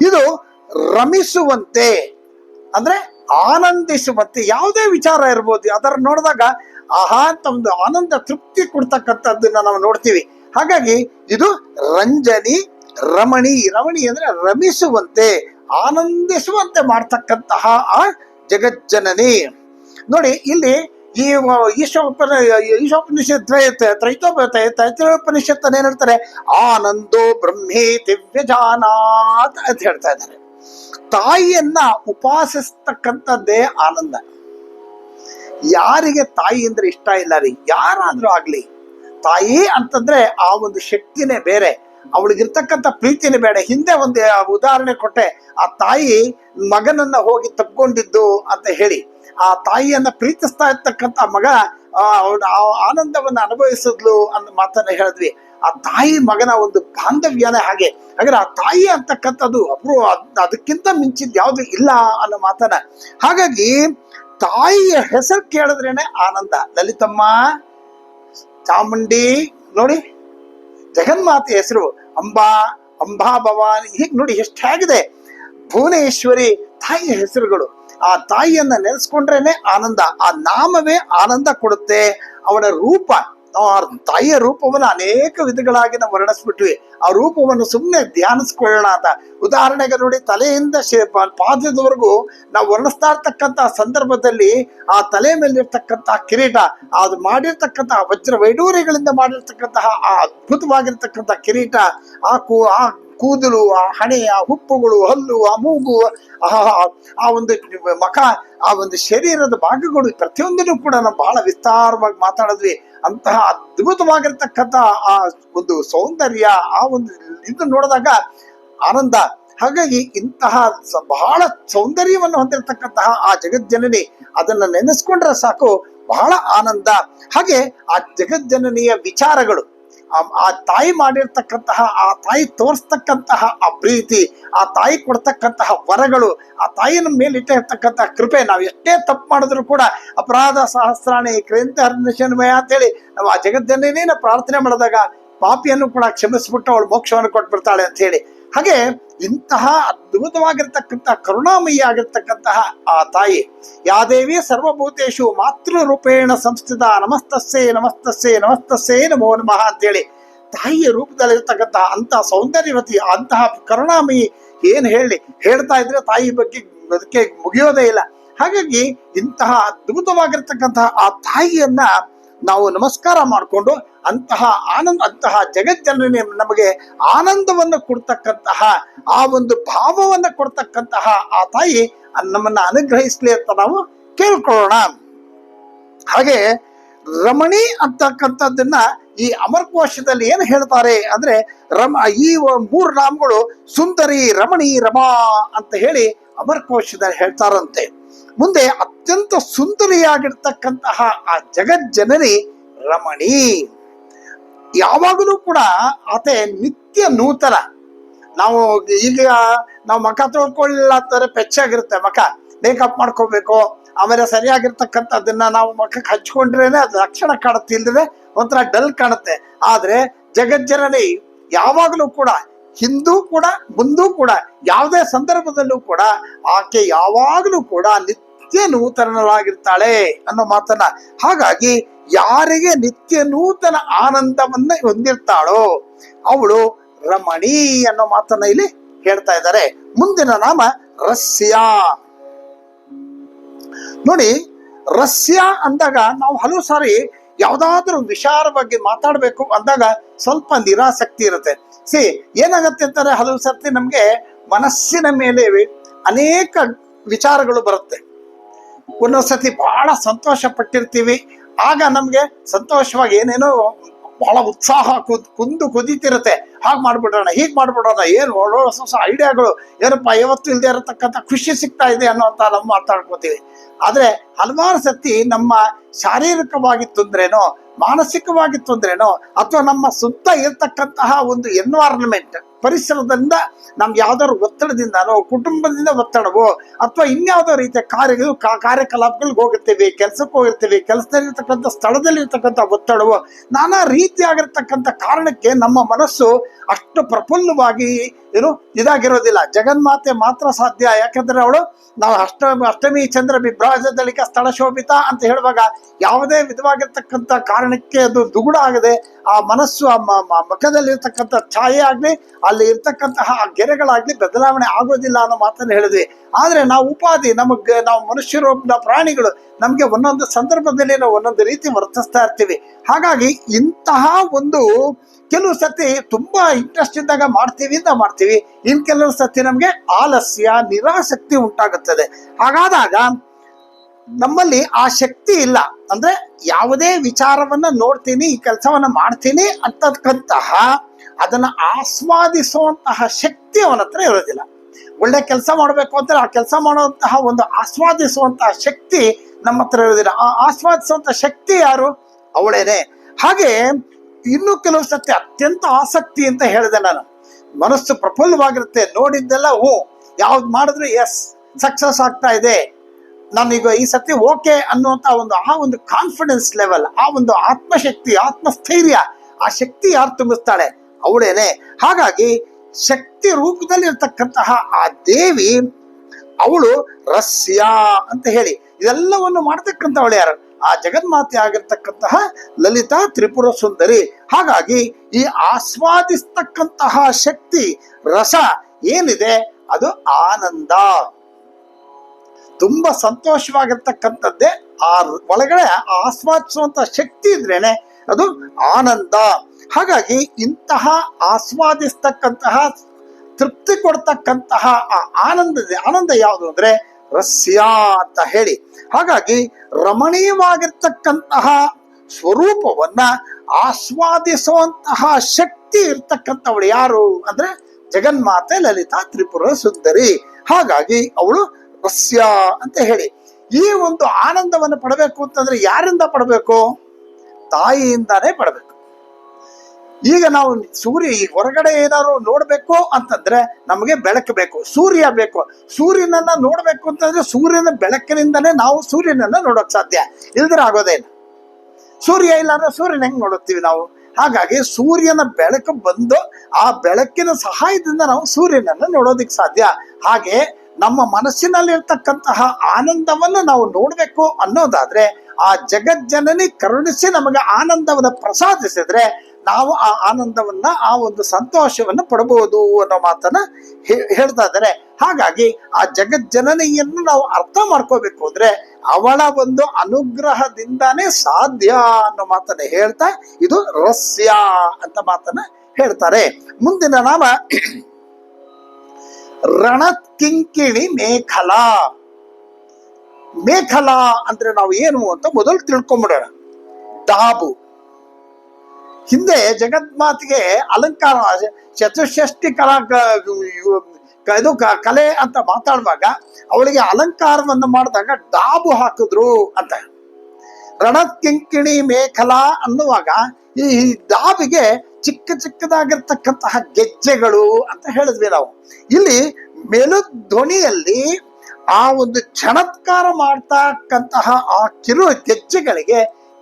[SPEAKER 1] ಇದು ರಮಿಸುವಂತೆ ಅಂದ್ರೆ ಆನಂದಿಸುವಂತೆ ಯಾವುದೇ ವಿಚಾರ ಇರ್ಬೋದು. ಅದರ ನೋಡಿದಾಗ ಆಹಾ ಅಂತ ಒಂದು ಆನಂದ ತೃಪ್ತಿ ಕೊಡ್ತಕ್ಕಂಥದ್ದನ್ನ ನಾವು ನೋಡ್ತೀವಿ. ಹಾಗಾಗಿ ಇದು ರಂಜನಿ, ರಮಣಿ. ರಮಣಿ ಅಂದ್ರೆ ರಮಿಸುವಂತೆ. ಆನಂದಿಸುವಂತೆ ಮಾಡ್ತಕ್ಕಂತಹ ಆ ಜಗಜ್ಜನನಿ. ನೋಡಿ, ಇಲ್ಲಿ ಈ ಈಶೋಪನ, ಈಶೋಪನಿಷತ್ ತ್ರೈ- ತ್ರೈತೋಪ ತ್ರೈತೋಪನಿಷತ್ ಅನ್ನ ಹೇಳ್ತಾರೆ? ಆನಂದೋ ಬ್ರಹ್ಮೇ ದಿವ್ಯಜಾನಾತ್ ಅಂತ ಹೇಳ್ತಾ ಇದ್ದಾರೆ. ತಾಯಿಯನ್ನ ಉಪಾಸಿಸ್ತಕ್ಕಂಥದ್ದೇ ಆನಂದ. ಯಾರಿಗೆ ತಾಯಿ ಅಂದ್ರೆ ಇಷ್ಟ ಇಲ್ಲ ರೀ? ಯಾರಾದ್ರೂ ಆಗ್ಲಿ. ತಾಯಿ ಅಂತಂದ್ರೆ ಆ ಒಂದು ಶಕ್ತಿನೇ ಬೇರೆ. ಅವಳಿಗಿರ್ತಕ್ಕಂಥ ಪ್ರೀತಿನೇ ಬೇಡ. ಹಿಂದೆ ಒಂದು ಉದಾಹರಣೆ ಕೊಟ್ಟೆ. ಆ ತಾಯಿ ಮಗನನ್ನ ಹೋಗಿ ತಪ್ಕೊಂಡಿದ್ದು ಅಂತ ಹೇಳಿ. ಆ ತಾಯಿಯನ್ನ ಪ್ರೀತಿಸ್ತಾ ಇರ್ತಕ್ಕಂಥ ಮಗ ಆನಂದವನ್ನ ಅನುಭವಿಸಿದ್ಲು ಅನ್ನೋ ಮಾತನ್ನ ಹೇಳಿದ್ವಿ. ಆ ತಾಯಿ ಮಗನ ಒಂದು ಬಾಂಧವ್ಯನೇ ಹಾಗೆ. ಹಾಗಾದ್ರೆ ಆ ತಾಯಿ ಅಂತಕ್ಕಂಥದ್ದು ಅಪ್ರೂ ಅದಕ್ಕಿಂತ ಮಿಂಚಿದ್ ಯಾವ್ದು ಇಲ್ಲ ಅನ್ನೋ ಮಾತನ್ನ. ಹಾಗಾಗಿ ತಾಯಿಯ ಹೆಸರು ಕೇಳಿದ್ರೇನೆ ಆನಂದ. ಲಲಿತಮ್ಮ, ಚಾಮುಂಡಿ, ನೋಡಿ. ಜಗನ್ಮಾತೆ ಹೆಸರು ಅಂಬಾ ಅಂಬಾ ಭವಾನಿ. ಹೀಗೆ ನೋಡಿ ಎಷ್ಟು ಹೇಗಿದೆ ಭುವನೇಶ್ವರಿ ತಾಯಿಯ ಹೆಸರುಗಳು. ಆ ತಾಯಿಯನ್ನ ನೆನೆಸ್ಕೊಂಡ್ರೇನೆ ಆನಂದ, ಆ ನಾಮವೇ ಆನಂದ ಕೊಡುತ್ತೆ. ಅವಳ ರೂಪ ಆ ತಾಯಿಯ ರೂಪವನ್ನು ಅನೇಕ ವಿಧಗಳಾಗಿ ನಾವು ವರ್ಣಿಸ್ಬಿಟ್ವಿ. ಆ ರೂಪವನ್ನು ಸುಮ್ಮನೆ ಧ್ಯಾನಿಸ್ಕೊಳ್ಳೋಣ ಅಂತ. ಉದಾಹರಣೆಗೆ ನೋಡಿ, ತಲೆಯಿಂದ ಪಾದದವರೆಗೂ ನಾವು ವರ್ಣಿಸ್ತಾ ಇರ್ತಕ್ಕಂಥ ಸಂದರ್ಭದಲ್ಲಿ ಆ ತಲೆ ಮೇಲಿರ್ತಕ್ಕಂತಹ ಕಿರೀಟ, ಅದು ಮಾಡಿರ್ತಕ್ಕಂತಹ ವಜ್ರ ವೈಡೂರಿಗಳಿಂದ ಮಾಡಿರ್ತಕ್ಕಂತಹ ಆ ಅದ್ಭುತವಾಗಿರ್ತಕ್ಕಂಥ ಕಿರೀಟ, ಆ ಕೂ ಆ ಕೂದಲು, ಆ ಹಣೆ ಆ ಹುಪ್ಪುಗಳು ಹಲ್ಲು ಆ ಮೂಗು ಆ ಒಂದು ಮಖ ಆ ಒಂದು ಶರೀರದ ಭಾಗಗಳು ಪ್ರತಿಯೊಂದನ್ನು ಕೂಡ ನಾವು ಬಹಳ ವಿಸ್ತಾರವಾಗಿ ಮಾತಾಡಿದ್ವಿ. ಅಂತಹ ಅದ್ಭುತವಾಗಿರ್ತಕ್ಕಂಥ ಆ ಒಂದು ಸೌಂದರ್ಯ, ಆ ಒಂದು ಇದನ್ನು ನೋಡಿದಾಗ ಆನಂದ. ಹಾಗಾಗಿ ಇಂತಹ ಬಹಳ ಸೌಂದರ್ಯವನ್ನು ಹೊಂದಿರತಕ್ಕಂತಹ ಆ ಜಗಜ್ಜನನಿ ಅದನ್ನ ನೆನೆಸ್ಕೊಂಡ್ರೆ ಸಾಕು, ಬಹಳ ಆನಂದ. ಹಾಗೆ ಆ ಜಗಜ್ಜನನಿಯ ವಿಚಾರಗಳು ಆ- ತಾಯಿ ಮಾಡಿರ್ತಕ್ಕಂತಹ, ಆ ತಾಯಿ ತೋರಿಸ್ತಕ್ಕಂತಹ ಆ ಪ್ರೀತಿ, ಆ ತಾಯಿ ಕೊಡ್ತಕ್ಕಂತಹ ವರಗಳು, ಆ ತಾಯಿನ ಮೇಲಿಟ್ಟಿರ್ತಕ್ಕಂತಹ ಕೃಪೆ, ನಾವು ಎಷ್ಟೇ ತಪ್ಪು ಮಾಡಿದ್ರು ಕೂಡ ಅಪರಾಧ, ಸಹಸ್ರಾಣಿ, ಕ್ರಾಂತಿ ಅಂತ ಅಂತೇಳಿ ನಾವು ಆ ಜಗಜ್ಜನನೇ ಪ್ರಾರ್ಥನೆ ಮಾಡಿದಾಗ ಪಾಪಿಯನ್ನು ಕೂಡ ಕ್ಷಮಿಸ್ಬಿಟ್ಟು ಅವಳು ಮೋಕ್ಷವನ್ನು ಕೊಟ್ಬಿಡ್ತಾಳೆ ಅಂತ ಹೇಳಿ ಹಾಗೆ ಇಂತಹ ಅದ್ಭುತವಾಗಿರ್ತಕ್ಕಂತಹ ಕರುಣಾಮಯಿ ಆಗಿರ್ತಕ್ಕಂತಹ ಆ ತಾಯಿ ಯಾದೇವಿ ಸರ್ವಭೂತೇಶು ಮಾತೃರೂಪೇಣ ಸಂಸ್ಥಿತ ನಮಸ್ತಸ್ಸೇ ನಮಸ್ತಸ್ಸೇ ನಮಸ್ತಸ್ಸೇ ನಮೋ ನಮಃ ಅಂತೇಳಿ ತಾಯಿಯ ರೂಪದಲ್ಲಿರ್ತಕ್ಕಂತಹ ಅಂತಹ ಸೌಂದರ್ಯವತಿ, ಅಂತಹ ಕರುಣಾಮಯಿ ಏನು ಹೇಳಿ, ಹೇಳ್ತಾ ಇದ್ರೆ ತಾಯಿ ಬಗ್ಗೆ ಅದಕ್ಕೆ ಮುಗಿಯೋದೇ ಇಲ್ಲ. ಹಾಗಾಗಿ ಇಂತಹ ಅದ್ಭುತವಾಗಿರ್ತಕ್ಕಂತಹ ಆ ತಾಯಿಯನ್ನ ನಾವು ನಮಸ್ಕಾರ ಮಾಡಿಕೊಂಡು ಅಂತಹ ಆನಂದ, ಅಂತಹ ಜಗಜ್ಜನನೇ ನಮಗೆ ಆನಂದವನ್ನು ಕೊಡ್ತಕ್ಕಂತಹ, ಆ ಒಂದು ಭಾವವನ್ನು ಕೊಡ್ತಕ್ಕಂತಹ ಆ ತಾಯಿ ನಮ್ಮನ್ನು ಅನುಗ್ರಹಿಸಲಿ ಅಂತ ನಾವು ಕೇಳ್ಕೊಳ್ಳೋಣ. ಹಾಗೆ ರಮಣಿ ಅಂತಕ್ಕಂಥದ್ದನ್ನ ಈ ಅಮರಕೋಶದಲ್ಲಿ ಏನು ಹೇಳ್ತಾರೆ ಅಂದ್ರೆ ರಮ, ಈ ಮೂರು ನಾಮಗಳು ಸುಂದರಿ, ರಮಣಿ, ರಮಾ ಅಂತ ಹೇಳಿ ಅಮರಕೋಶದಲ್ಲಿ ಹೇಳ್ತಾರಂತೆ. ಮುಂದೆ ಅತ್ಯಂತ ಸುಂದರಿಯಾಗಿರ್ತಕ್ಕಂತಹ ಆ ಜಗಜ್ಜನರಿ ರಮಣಿ. ಯಾವಾಗಲೂ ಕೂಡ ಆತೆ ನಿತ್ಯ ನೂತನ. ನಾವು ಈಗ ನಾವು ಮಖ ತರ ಪೆಚ್ಚಾಗಿರುತ್ತೆ ಮಖ. ಮೇಕಪ್ ಮಾಡ್ಕೋಬೇಕು, ಆಮೇಲೆ ಸರಿಯಾಗಿರ್ತಕ್ಕಂಥದ್ದನ್ನ ನಾವು ಮಖಕ್ಕೆ ಹಚ್ಕೊಂಡ್ರೇನೆ ಅದು ಲಕ್ಷಣ ಕಾಣುತ್ತೆ ಇಲ್ಲದೆ ಒಂಥರ ಡಲ್ ಕಾಣುತ್ತೆ. ಆದ್ರೆ ಜಗಜ್ಜನನಿ ಯಾವಾಗಲೂ ಕೂಡ, ಹಿಂದೂ ಕೂಡ, ಮುಂದೂ ಕೂಡ, ಯಾವುದೇ ಸಂದರ್ಭದಲ್ಲೂ ಕೂಡ ಆಕೆ ಯಾವಾಗಲೂ ಕೂಡ ನಿತ್ಯ ನೂತನಳಾಗಿರ್ತಾಳೆ ಅನ್ನೋ ಮಾತನ್ನ. ಹಾಗಾಗಿ ಯಾರಿಗೆ ನಿತ್ಯ ನೂತನ ಆನಂದವನ್ನ ಹೊಂದಿರ್ತಾಳೋ ಅವಳು ರಮಣಿ ಅನ್ನೋ ಮಾತನ್ನ ಇಲ್ಲಿ ಹೇಳ್ತಾ ಇದ್ದಾರೆ. ಮುಂದಿನ ನಾಮ ರಸ್ಯಾ. ನೋಡಿ, ರಸ್ಯಾ ಅಂದಾಗ ನಾವು ಹಲವು ಸಾರಿ ಯಾವ್ದಾದ್ರೂ ವಿಚಾರ ಬಗ್ಗೆ ಮಾತಾಡಬೇಕು ಅಂದಾಗ ಸ್ವಲ್ಪ ನಿರಾಸಕ್ತಿ ಇರುತ್ತೆ. ಸಿ, ಏನಾಗತ್ತೆ ಅಂತಾರೆ ಹಲವು ಸರ್ತಿ ನಮ್ಗೆ ಮನಸ್ಸಿನ ಮೇಲೆ ಅನೇಕ ವಿಚಾರಗಳು ಬರುತ್ತೆ. ಒಂದೊಂದ್ಸತಿ ಬಹಳ ಸಂತೋಷ ಪಟ್ಟಿರ್ತೀವಿ ಆಗ ನಮಗೆ ಸಂತೋಷವಾಗಿ ಏನೇನೋ ಬಹಳ ಉತ್ಸಾಹ ಕುದ್, ಕುಂದು ಕುದೀತಿರುತ್ತೆ. ಹಾಗೆ ಮಾಡ್ಬಿಡೋಣ, ಹೀಗೆ ಮಾಡ್ಬಿಡೋಣ, ಏನು ಒಳ್ಳೊಳ್ಳೆ ಹೊಸ ಹೊಸ ಐಡಿಯಾಗಳು, ಏನಪ್ಪ ಯಾವತ್ತೂ ಇಲ್ಲದೆ ಇರತಕ್ಕಂಥ ಖುಷಿ ಸಿಗ್ತಾ ಇದೆ ಅನ್ನೋಂತ ನಮ್ಮ ಮಾತಾಡ್ಕೋತೀವಿ. ಆದ್ರೆ ಹಲವಾರು ಸತಿ ನಮ್ಮ ಶಾರೀರಿಕವಾಗಿ ತೊಂದ್ರೆನೋ, ಮಾನಸಿಕವಾಗಿ ತೊಂದ್ರೆನೋ, ಅಥವಾ ನಮ್ಮ ಸುತ್ತ ಇರ್ತಕ್ಕಂತಹ ಒಂದು ಎನ್ವೈರನ್ಮೆಂಟ್ ಪರಿಸರದಿಂದ ನಮ್ಗೆ ಯಾವ್ದಾದ್ರು ಒತ್ತಡದಿಂದನೋ ಕುಟುಂಬದಿಂದ ಒತ್ತಡವೋ ಅಥವಾ ಇನ್ಯಾವುದೋ ರೀತಿಯ ಕಾರ್ಯಗಳು ಕಾರ್ಯಕಲಾಪಗಳಿಗೆ ಹೋಗಿರ್ತೀವಿ ಕೆಲಸಕ್ಕೆ ಹೋಗಿರ್ತೀವಿ, ಕೆಲಸದಲ್ಲಿರ್ತಕ್ಕಂಥ ಸ್ಥಳದಲ್ಲಿ ಇರ್ತಕ್ಕಂಥ ಒತ್ತಡವೋ, ನಾನಾ ರೀತಿಯಾಗಿರ್ತಕ್ಕಂಥ ಕಾರಣಕ್ಕೆ ನಮ್ಮ ಮನಸ್ಸು ಅಷ್ಟು ಪ್ರಫುಲ್ಲವಾಗಿ, ಏನು, ಇದಾಗಿರೋದಿಲ್ಲ. ಜಗನ್ಮಾತೆ ಮಾತ್ರ ಸಾಧ್ಯ. ಯಾಕಂದ್ರೆ ಅವಳು, ನಾವು ಅಷ್ಟ, ಅಷ್ಟಮಿ ಚಂದ್ರ ವಿಭ್ರಾಜದಳಿಕ ಸ್ಥಳ ಶೋಭಿತ ಅಂತ ಹೇಳುವಾಗ ಯಾವುದೇ ವಿಧವಾಗಿರ್ತಕ್ಕಂಥ ಕಾರಣಕ್ಕೆ ಅದು ದುಗುಡ ಆಗದೆ ಆ ಮನಸ್ಸು, ಆ ಮ- ಇರ್ತಕ್ಕಂಥ ಛಾಯೆ ಆಗ್ಲಿ, ಅಲ್ಲಿ ಇರ್ತಕ್ಕಂತಹ ಆ ಗೆರೆಗಳಾಗ್ಲಿ ಬದಲಾವಣೆ ಆಗೋದಿಲ್ಲ ಅನ್ನೋ ಮಾತನ್ನು ಹೇಳಿದ್ವಿ ಆದರೆ ನಾವು ಉಪಾಧಿ, ನಮಗೆ, ನಾವು ಮನುಷ್ಯರು ಪ್ರಾಣಿಗಳು ನಮಗೆ ಒಂದೊಂದು ಸಂದರ್ಭದಲ್ಲಿ ನಾವು ಒಂದೊಂದು ರೀತಿ ವರ್ತಿಸ್ತಾ ಇರ್ತೀವಿ. ಹಾಗಾಗಿ ಇಂತಹ ಒಂದು ಕೆಲವು ಸತಿ ತುಂಬಾ ಇಂಟ್ರೆಸ್ಟ್ ಇದ್ದಾಗ ಮಾಡ್ತೀವಿ ಅಂತ ಮಾಡ್ತೀವಿ. ಇನ್ ಕೆಲವು ಸತಿ ನಮಗೆ ಆಲಸ್ಯ, ನಿರಾಸಕ್ತಿ ಉಂಟಾಗುತ್ತದೆ. ಹಾಗಾದಾಗ ನಮ್ಮಲ್ಲಿ ಆ ಶಕ್ತಿ ಇಲ್ಲ. ಅಂದ್ರೆ ಯಾವುದೇ ವಿಚಾರವನ್ನ ನೋಡ್ತೀನಿ, ಈ ಕೆಲಸವನ್ನ ಮಾಡ್ತೀನಿ ಅಂತಕ್ಕಂತಹ ಅದನ್ನ ಆಸ್ವಾದಿಸುವಂತಹ ಶಕ್ತಿ ಅವನ ಹತ್ರ ಇರೋದಿಲ್ಲ. ಒಳ್ಳೆ ಕೆಲಸ ಮಾಡಬೇಕು ಅಂದ್ರೆ ಆ ಕೆಲಸ ಮಾಡುವಂತಹ ಒಂದು ಆಸ್ವಾದಿಸುವಂತಹ ಶಕ್ತಿ ನಮ್ಮ ಹತ್ರ ಇರೋದಿಲ್ಲ. ಆ ಆಸ್ವಾದಿಸುವಂತಹ ಶಕ್ತಿ ಯಾರು? ಅವಳೇನೆ. ಹಾಗೆ ಇನ್ನು ಕೆಲವು ಸತ್ಯ ಅತ್ಯಂತ ಆಸಕ್ತಿ ಅಂತ ಹೇಳಿದೆ ನಾನು. ಮನಸ್ಸು ಪ್ರಫುಲ್ಲವಾಗಿರುತ್ತೆ. ನೋಡಿದ್ದೆಲ್ಲ, ಓ, ಯಾವ್ದು ಮಾಡಿದ್ರೆ, ಎಸ್, ಸಕ್ಸಸ್ ಆಗ್ತಾ ಇದೆ. ನಾನೀಗ ಈ ಸತಿ ಓಕೆ ಅನ್ನುವಂಥ ಒಂದು ಆ ಒಂದು ಕಾನ್ಫಿಡೆನ್ಸ್ ಲೆವೆಲ್ ಆ ಒಂದು ಆತ್ಮಶಕ್ತಿ, ಆತ್ಮಸ್ಥೈರ್ಯ, ಆ ಶಕ್ತಿ ಯಾರು ತುಂಬಿಸ್ತಾಳೆ? ಅವಳೇನೆ. ಹಾಗಾಗಿ ಶಕ್ತಿ ರೂಪದಲ್ಲಿ ಇರ್ತಕ್ಕಂತಹ ಆ ದೇವಿ ಅವಳು ರಸ್ಯ ಅಂತ ಹೇಳಿ. ಇದೆಲ್ಲವನ್ನು ಮಾಡ್ತಕ್ಕಂಥವಳು ಯಾರು? ಆ ಜಗನ್ಮಾತೆ ಆಗಿರ್ತಕ್ಕಂತಹ ಲಲಿತಾ ತ್ರಿಪುರ ಸುಂದರಿ ಹಾಗಾಗಿ ಈ ಆಸ್ವಾದಿಸ್ತಕ್ಕಂತಹ ಶಕ್ತಿ, ರಸ ಏನಿದೆ? ಅದು ಆನಂದ. ತುಂಬಾ ಸಂತೋಷವಾಗಿರ್ತಕ್ಕಂಥದ್ದೇ ಆ ಒಳಗಡೆ ಆಸ್ವಾದಿಸುವಂತ ಶಕ್ತಿ ಇದ್ರೇನೆ ಅದು ಆನಂದ. ಹಾಗಾಗಿ ಇಂತಹ ಆಸ್ವಾದಿಸ್ತಕ್ಕಂತಹ, ತೃಪ್ತಿ ಕೊಡ್ತಕ್ಕಂತಹ ಆ ಆನಂದ ಆನಂದ ಯಾವುದು ಅಂದ್ರೆ ರಸ್ಯ ಅಂತ ಹೇಳಿ. ಹಾಗಾಗಿ ರಮಣೀಯವಾಗಿರ್ತಕ್ಕಂತಹ ಸ್ವರೂಪವನ್ನ ಆಸ್ವಾದಿಸುವಂತಹ ಶಕ್ತಿ ಇರ್ತಕ್ಕಂಥವಳು ಯಾರು ಅಂದ್ರೆ ಜಗನ್ಮಾತೆ ಲಲಿತಾ ತ್ರಿಪುರ ಸುಂದರಿ. ಹಾಗಾಗಿ ಅವಳು ರಸ್ಯ ಅಂತ ಹೇಳಿ. ಈ ಒಂದು ಆನಂದವನ್ನು ಪಡಬೇಕು ಅಂತಂದ್ರೆ ಯಾರಿಂದ ಪಡಬೇಕು? ತಾಯಿಯಿಂದಾನೇ ಪಡಬೇಕು. ಈಗ ನಾವು ಸೂರ್ಯ ಈ ಹೊರಗಡೆ ಏನಾದ್ರು ನೋಡಬೇಕು ಅಂತಂದ್ರೆ ನಮಗೆ ಬೆಳಕು ಬೇಕು, ಸೂರ್ಯ ಬೇಕು. ಸೂರ್ಯನನ್ನ ನೋಡಬೇಕು ಅಂತಂದ್ರೆ ಸೂರ್ಯನ ಬೆಳಕಿನಿಂದನೇ ನಾವು ಸೂರ್ಯನನ್ನ ನೋಡೋಕ್ ಸಾಧ್ಯ. ಇಲ್ದ್ರೆ ಆಗೋದೇ ಇಲ್ಲ ಸೂರ್ಯ ಇಲ್ಲ ಅಂದ್ರೆ ಸೂರ್ಯನ ಹೆಂಗ್ ನೋಡುತ್ತೀವಿ ನಾವು? ಹಾಗಾಗಿ ಸೂರ್ಯನ ಬೆಳಕು ಬಂದು ಆ ಬೆಳಕಿನ ಸಹಾಯದಿಂದ ನಾವು ಸೂರ್ಯನನ್ನ ನೋಡೋದಿಕ್ ಸಾಧ್ಯ. ಹಾಗೆ ನಮ್ಮ ಮನಸ್ಸಿನಲ್ಲಿರ್ತಕ್ಕಂತಹ ಆನಂದವನ್ನು ನಾವು ನೋಡಬೇಕು ಅನ್ನೋದಾದ್ರೆ ಆ ಜಗಜ್ಜನನಿ ಕರುಣಿಸಿ ನಮಗೆ ಆನಂದವನ್ನು ಪ್ರಸಾದಿಸಿದ್ರೆ ನಾವು ಆ ಆನಂದವನ್ನ, ಆ ಒಂದು ಸಂತೋಷವನ್ನು ಪಡಬಹುದು ಅನ್ನೋ ಮಾತನ್ನ ಹೇಳ್ತಾ ಇದ್ದಾರೆ. ಹಾಗಾಗಿ ಆ ಜಗಜ್ಜನನಿಯನ್ನು ನಾವು ಅರ್ಥ ಮಾಡ್ಕೋಬೇಕು ಅಂದ್ರೆ ಅವಳ ಒಂದು ಅನುಗ್ರಹದಿಂದಾನೇ ಸಾಧ್ಯ ಅನ್ನೋ ಮಾತನ್ನ ಹೇಳ್ತಾ ಇದು ರಸ್ಯ ಅಂತ ಮಾತನ್ನ ಹೇಳ್ತಾರೆ. ಮುಂದಿನ ನಾಮ ರಣಕಿಂಕಿಣಿ ಮೇಖಲಾ. ಮೇಖಲಾ ಅಂದ್ರೆ ನಾವು ಏನು ಅಂತ ಮೊದಲು ತಿಳ್ಕೊಂಬಿಡೋಣ. ಡಾಬು ಹಿಂದೆ ಜಗದ್ಮಾತಿಗೆ ಅಲಂಕಾರ ಚತುಷ್ಷಷ್ಟಿ ಕಲಾ ಇದು ಕಲೆ ಅಂತ ಮಾತಾಡುವಾಗ ಅವಳಿಗೆ ಅಲಂಕಾರವನ್ನು ಮಾಡಿದಾಗ ಡಾಬು ಹಾಕಿದ್ರು ಅಂತ. ರಣಕಿಂಕಿಣಿ ಮೇಖಲಾ ಅನ್ನುವಾಗ ಈ ಡಾಬಿಗೆ ಚಿಕ್ಕ ಚಿಕ್ಕದಾಗಿರ್ತಕ್ಕಂತಹ ಗೆಜ್ಜೆಗಳು ಅಂತ ಹೇಳಿದ್ವಿ ನಾವು. ಇಲ್ಲಿ ಮೇಲುಧ್ವನಿಯಲ್ಲಿ ಆ ಒಂದು ಚಣತ್ಕಾರ ಮಾಡ್ತಕ್ಕಂತಹ ಆ ಕಿರು ಗೆಜ್ಜೆಗಳಿಗೆ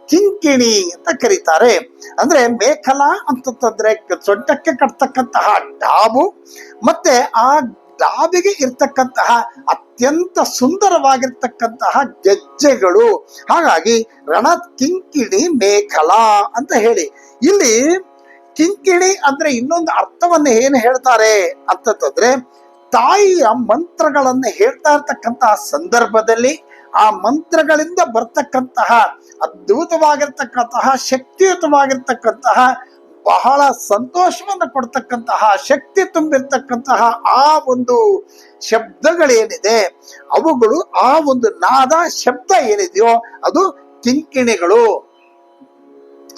[SPEAKER 1] ಕಿಂಕಿಣಿ ಅಂತ ಕರೀತಾರೆ. ಅಂದ್ರೆ ಮೇಖಲಾ ಅಂತಂದ್ರೆ ಸೊಂಟಕ್ಕೆ ಕಟ್ತಕ್ಕಂತಹ ಡಾಬು, ಮತ್ತೆ ಆ ಡಾಬಿಗೆ ಇರ್ತಕ್ಕಂತಹ ಅತ್ಯಂತ ಸುಂದರವಾಗಿರ್ತಕ್ಕಂತಹ ಗೆಜ್ಜೆಗಳು. ಹಾಗಾಗಿ ರಣ ಕಿಂಕಿಣಿ ಮೇಖಲಾ ಅಂತ ಹೇಳಿ. ಇಲ್ಲಿ ಕಿಂಕಿಣಿ ಅಂದ್ರೆ ಇನ್ನೊಂದು ಅರ್ಥವನ್ನ ಏನು ಹೇಳ್ತಾರೆ ಅಂತಂದ್ರೆ ತಾಯಿಯ ಮಂತ್ರಗಳನ್ನ ಹೇಳ್ತಾ ಇರ್ತಕ್ಕಂತಹ ಸಂದರ್ಭದಲ್ಲಿ ಆ ಮಂತ್ರಗಳಿಂದ ಬರ್ತಕ್ಕಂತಹ ಅದ್ಭುತವಾಗಿರ್ತಕ್ಕಂತಹ, ಶಕ್ತಿಯುತವಾಗಿರ್ತಕ್ಕಂತಹ, ಬಹಳ ಸಂತೋಷವನ್ನು ಕೊಡ್ತಕ್ಕಂತಹ, ಶಕ್ತಿ ತುಂಬಿರ್ತಕ್ಕಂತಹ ಆ ಒಂದು ಶಬ್ದಗಳೇನಿದೆ, ಅವುಗಳು ಆ ಒಂದು ನಾದ ಶಬ್ದ ಏನಿದೆಯೋ ಅದು ಕಿಂಕಿಣಿಗಳು.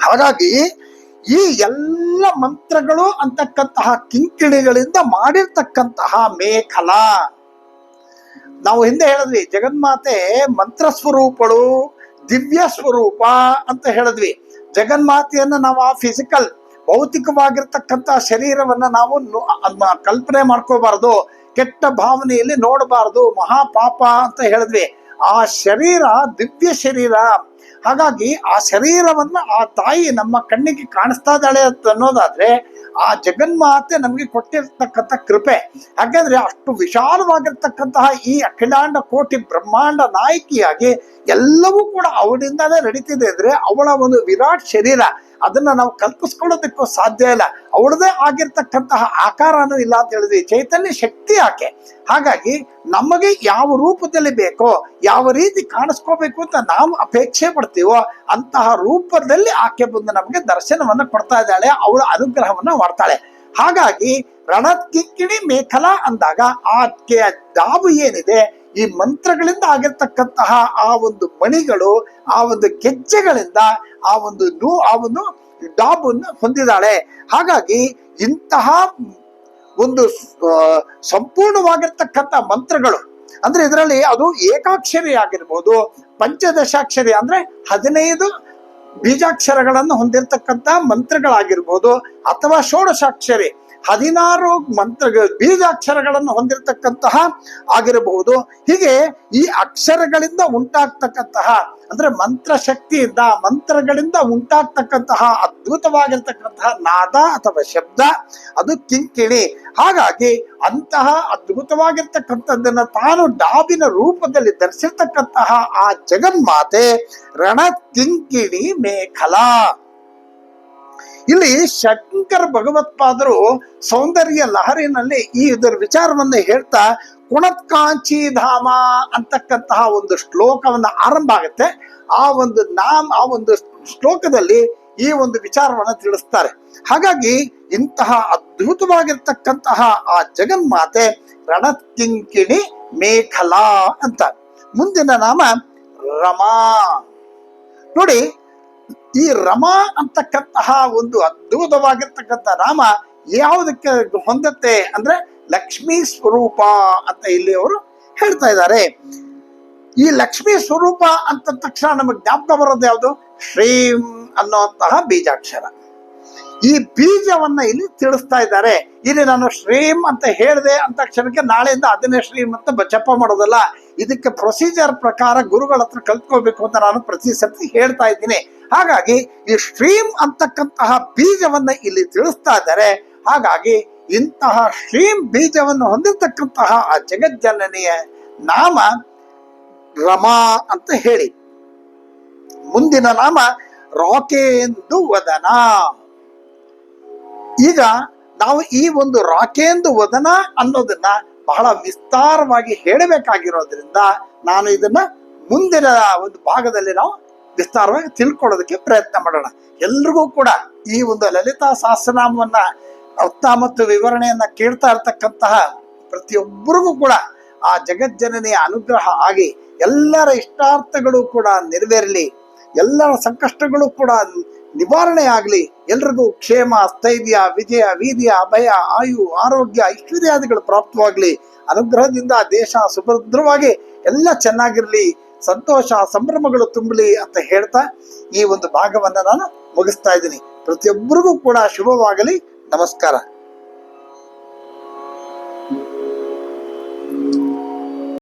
[SPEAKER 1] ಹಾಗಾಗಿ ಈ ಎಲ್ಲ ಮಂತ್ರಗಳು ಅಂತಕ್ಕಂತಹ ಕಿಂಕಿಣಿಗಳಿಂದ ಮಾಡಿರ್ತಕ್ಕಂತಹ ಮೇಖಲ ನಾವು ಹಿಂದೆ ಹೇಳಿದ್ವಿ, ಜಗನ್ಮಾತೆ ಮಂತ್ರ ಸ್ವರೂಪಳು ದಿವ್ಯ ಸ್ವರೂಪ ಅಂತ ಹೇಳಿದ್ವಿ. ಜಗನ್ಮಾತೆಯನ್ನ ನಾವು ಆ ಫಿಸಿಕಲ್ ಭೌತಿಕವಾಗಿರ್ತಕ್ಕಂತಹ ಶರೀರವನ್ನ ನಾವು ಕಲ್ಪನೆ ಮಾಡ್ಕೋಬಾರ್ದು, ಕೆಟ್ಟ ಭಾವನೆಯಲ್ಲಿ ನೋಡಬಾರ್ದು, ಮಹಾಪಾಪ ಅಂತ ಹೇಳಿದ್ವಿ. ಆ ಶರೀರ ದಿವ್ಯ ಶರೀರ. ಹಾಗಾಗಿ ಆ ಶರೀರವನ್ನ ಆ ತಾಯಿ ನಮ್ಮ ಕಣ್ಣಿಗೆ ಕಾಣಿಸ್ತಾ ಇದ್ದಾಳೆ ಅಂತ ಅನ್ನೋದಾದ್ರೆ ಆ ಜಗನ್ಮಾತೆ ನಮಗೆ ಕೊಟ್ಟಿರ್ತಕ್ಕಂಥ ಕೃಪೆ. ಯಾಕಂದ್ರೆ ಅಷ್ಟು ವಿಶಾಲವಾಗಿರ್ತಕ್ಕಂತಹ ಈ ಅಖಿಲಾಂಡ ಕೋಟಿ ಬ್ರಹ್ಮಾಂಡ ನಾಯಕಿಯಾಗಿ ಎಲ್ಲವೂ ಕೂಡ ಅವಳಿಂದಾನೇ ನಡೀತಿದೆ ಅಂದ್ರೆ ಅವಳ ಒಂದು ವಿರಾಟ್ ಶರೀರ. ಅದನ್ನ ನಾವು ಕಲ್ಪಿಸ್ಕೊಳ್ಳೋದಕ್ಕೂ ಸಾಧ್ಯ ಇಲ್ಲ. ಅವಳದೇ ಆಗಿರ್ತಕ್ಕಂತಹ ಆಕಾರನೂ ಇಲ್ಲ ಅಂತ ಹೇಳಿದ್ವಿ ಚೈತನ್ಯ ಶಕ್ತಿ ಆಕೆ ಹಾಗಾಗಿ ನಮಗೆ ಯಾವ ರೂಪದಲ್ಲಿ ಬೇಕೋ, ಯಾವ ರೀತಿ ಕಾಣಿಸ್ಕೋಬೇಕು ಅಂತ ನಾವು ಅಪೇಕ್ಷೆ ಪಡ್ತೀವೋ, ಅಂತಹ ರೂಪದಲ್ಲಿ ಆಕೆ ಬಂದು ನಮಗೆ ದರ್ಶನವನ್ನ ಕೊಡ್ತಾ ಇದ್ದಾಳೆ, ಅವಳ ಅನುಗ್ರಹವನ್ನ ಮಾಡ್ತಾಳೆ. ಹಾಗಾಗಿ ರಣಕಿಂಕಿಣಿ ಮೇಖಲಾ ಅಂದಾಗ ಆಕೆಯ ಡಾಬು ಏನಿದೆ ಈ ಮಂತ್ರಗಳಿಂದ ಆಗಿರ್ತಕ್ಕಂತಹ ಆ ಒಂದು ಮಣಿಗಳು, ಆ ಒಂದು ಗೆಜ್ಜೆಗಳಿಂದ ಆ ಒಂದು ನೂ, ಆ ಒಂದು ಡಾಬನ್ನು ಹೊಂದಿದ್ದಾಳೆ. ಹಾಗಾಗಿ ಇಂತಹ ಒಂದು ಸಂಪೂರ್ಣವಾಗಿರ್ತಕ್ಕಂಥ ಮಂತ್ರಗಳು, ಅಂದ್ರೆ ಇದರಲ್ಲಿ ಅದು ಏಕಾಕ್ಷರಿ ಆಗಿರ್ಬೋದು, ಪಂಚದಶಾಕ್ಷರಿ ಅಂದ್ರೆ ಹದಿನೈದು ಬೀಜಾಕ್ಷರಗಳನ್ನು ಹೊಂದಿರತಕ್ಕಂತಹ ಮಂತ್ರಗಳಾಗಿರ್ಬೋದು, ಅಥವಾ ಷೋಡಶಾಕ್ಷರಿ. ಹದಿನಾರು ಮಂತ್ರ, ಬೀಜಾಕ್ಷರಗಳನ್ನು ಹೊಂದಿರತಕ್ಕಂತಹ ಆಗಿರಬಹುದು. ಹೀಗೆ ಈ ಅಕ್ಷರಗಳಿಂದ ಉಂಟಾಗ್ತಕ್ಕಂತಹ, ಅಂದ್ರೆ ಮಂತ್ರ ಶಕ್ತಿಯಿಂದ ಮಂತ್ರಗಳಿಂದ ಉಂಟಾಗ್ತಕ್ಕಂತಹ ಅದ್ಭುತವಾಗಿರ್ತಕ್ಕಂತಹ ನಾದ ಅಥವಾ ಶಬ್ದ, ಅದು ಕಿಂಕಿಣಿ ಹಾಗಾಗಿ ಅಂತಹ ಅದ್ಭುತವಾಗಿರ್ತಕ್ಕಂಥದ್ದನ್ನು ತಾನು ಡಾಬಿನ ರೂಪದಲ್ಲಿ ಧರಿಸಿರ್ತಕ್ಕಂತಹ ಆ ಜಗನ್ಮಾತೆ ರಣ ಕಿಂಕಿಣಿ ಮೇಖಲಾ. ಇಲ್ಲಿ ಶಂಕರ ಭಗವತ್ಪಾದರು ಸೌಂದರ್ಯ ಲಹರಿನಲ್ಲಿ ಈ ಇದರ ವಿಚಾರವನ್ನು ಹೇಳ್ತಾ, ಕುಣತ್ಕಾಂಚಿ ಧಾಮ ಅಂತಕ್ಕಂತಹ ಒಂದು ಶ್ಲೋಕವನ್ನ ಆರಂಭ ಆಗುತ್ತೆ. ಆ ಒಂದು ನಾಮ್, ಆ ಒಂದು ಶ್ಲೋಕದಲ್ಲಿ ಈ ಒಂದು ವಿಚಾರವನ್ನ ತಿಳಿಸ್ತಾರೆ. ಹಾಗಾಗಿ ಇಂತಹ ಅದ್ಭುತವಾಗಿರ್ತಕ್ಕಂತಹ ಆ ಜಗನ್ಮಾತೆ ರಣತ್ಕಿಂಕಿಣಿ ಮೇಖಲಾ ಅಂತ. ಮುಂದಿನ ನಾಮ ರಮಾ. ನೋಡಿ ಈ ರಮಾ ಅಂತಕ್ಕಂತಹ ಒಂದು ಅದ್ಭುತವಾಗಿರ್ತಕ್ಕಂಥ ರಾಮ ಯಾವುದಕ್ಕೆ ಹೊಂದತ್ತೆ ಅಂದ್ರೆ ಲಕ್ಷ್ಮೀ ಸ್ವರೂಪ ಅಂತ ಇಲ್ಲಿ ಅವರು ಹೇಳ್ತಾ ಇದ್ದಾರೆ. ಈ ಲಕ್ಷ್ಮೀ ಸ್ವರೂಪ ಅಂತ ತಕ್ಷಣ ನಮಗೆ ಜ್ಞಾಪಕ ಬರೋದು ಯಾವುದು? ಶ್ರೀಂ ಅನ್ನುವಂತಹ ಬೀಜಾಕ್ಷರ. ಈ ಬೀಜವನ್ನ ಇಲ್ಲಿ ತಿಳಿಸ್ತಾ ಇದ್ದಾರೆ. ಇಲ್ಲಿ ನಾನು ಶ್ರೀಮ್ ಅಂತ ಹೇಳಿದೆ ಅಂತ ಕ್ಷಣಕ್ಕೆ ನಾಳೆಯಿಂದ ಅದನ್ನೇ ಶ್ರೀಮ್ ಅಂತ ಜಪ ಮಾಡೋದಲ್ಲ. ಇದಕ್ಕೆ ಪ್ರೊಸೀಜರ್ ಪ್ರಕಾರ ಗುರುಗಳ ಹತ್ರ ಕಲ್ತ್ಕೋಬೇಕು ಅಂತ ನಾನು ಪ್ರತಿ ಸತಿ ಹೇಳ್ತಾ ಇದ್ದೀನಿ. ಹಾಗಾಗಿ ಈ ಶ್ರೀಮ್ ಅಂತಕ್ಕಂತಹ ಬೀಜವನ್ನ ಇಲ್ಲಿ ತಿಳಿಸ್ತಾ ಇದ್ದಾರೆ. ಹಾಗಾಗಿ ಇಂತಹ ಶ್ರೀಮ್ ಬೀಜವನ್ನು ಹೊಂದಿರತಕ್ಕಂತಹ ಆ ಜಗಜ್ಜನನಿಯ ನಾಮ ರಮಾ ಅಂತ ಹೇಳಿ. ಮುಂದಿನ ನಾಮ ರಾಕೇಂದು ವದನ. ಈಗ ನಾವು ಈ ಒಂದು ರಾಕೇಂದು ವದನ ಅನ್ನೋದನ್ನ ಬಹಳ ವಿಸ್ತಾರವಾಗಿ ಹೇಳಬೇಕಾಗಿರೋದ್ರಿಂದ ನಾನು ಇದನ್ನ ಮುಂದಿನ ಒಂದು ಭಾಗದಲ್ಲಿ ನಾವು ವಿಸ್ತಾರವಾಗಿ ತಿಳ್ಕೊಳ್ಳೋದಕ್ಕೆ ಪ್ರಯತ್ನ ಮಾಡೋಣ. ಎಲ್ರಿಗೂ ಕೂಡ ಈ ಒಂದು ಲಲಿತಾ ಸಹಸ್ರನಾಮವನ್ನ ಅರ್ಥ ಮತ್ತು ವಿವರಣೆಯನ್ನ ಕೇಳ್ತಾ ಇರ್ತಕ್ಕಂತಹ ಪ್ರತಿಯೊಬ್ಬರಿಗೂ ಕೂಡ ಆ ಜಗಜ್ಜನನಿಯ ಅನುಗ್ರಹ ಆಗಿ ಎಲ್ಲರ ಇಷ್ಟಾರ್ಥಗಳು ಕೂಡ ನೆರವೇರಲಿ. ಎಲ್ಲರ ಸಂಕಷ್ಟಗಳು ಕೂಡ ನಿವಾರಣೆ ಆಗಲಿ ಎಲ್ರಿಗೂ ಕ್ಷೇಮ, ಸ್ಥೈರ್ಯ, ವಿಜಯ, ವೀರ್ಯ ಅಭಯ ಆಯು, ಆರೋಗ್ಯ, ಐಶ್ವರ್ಯಾದಿಗಳು ಪ್ರಾಪ್ತವಾಗಲಿ. ಅನುಗ್ರಹದಿಂದ ದೇಶ ಸುಭದ್ರವಾಗಿ ಎಲ್ಲ ಚೆನ್ನಾಗಿರ್ಲಿ. ಸಂತೋಷ, ಸಂಭ್ರಮಗಳು ತುಂಬಲಿ ಅಂತ ಹೇಳ್ತಾ ಈ ಒಂದು ಭಾಗವನ್ನು ನಾನು ಮುಗಿಸ್ತಾ ಇದ್ದೀನಿ. ಪ್ರತಿಯೊಬ್ಬರಿಗೂ ಕೂಡ ಶುಭವಾಗಲಿ. ನಮಸ್ಕಾರ.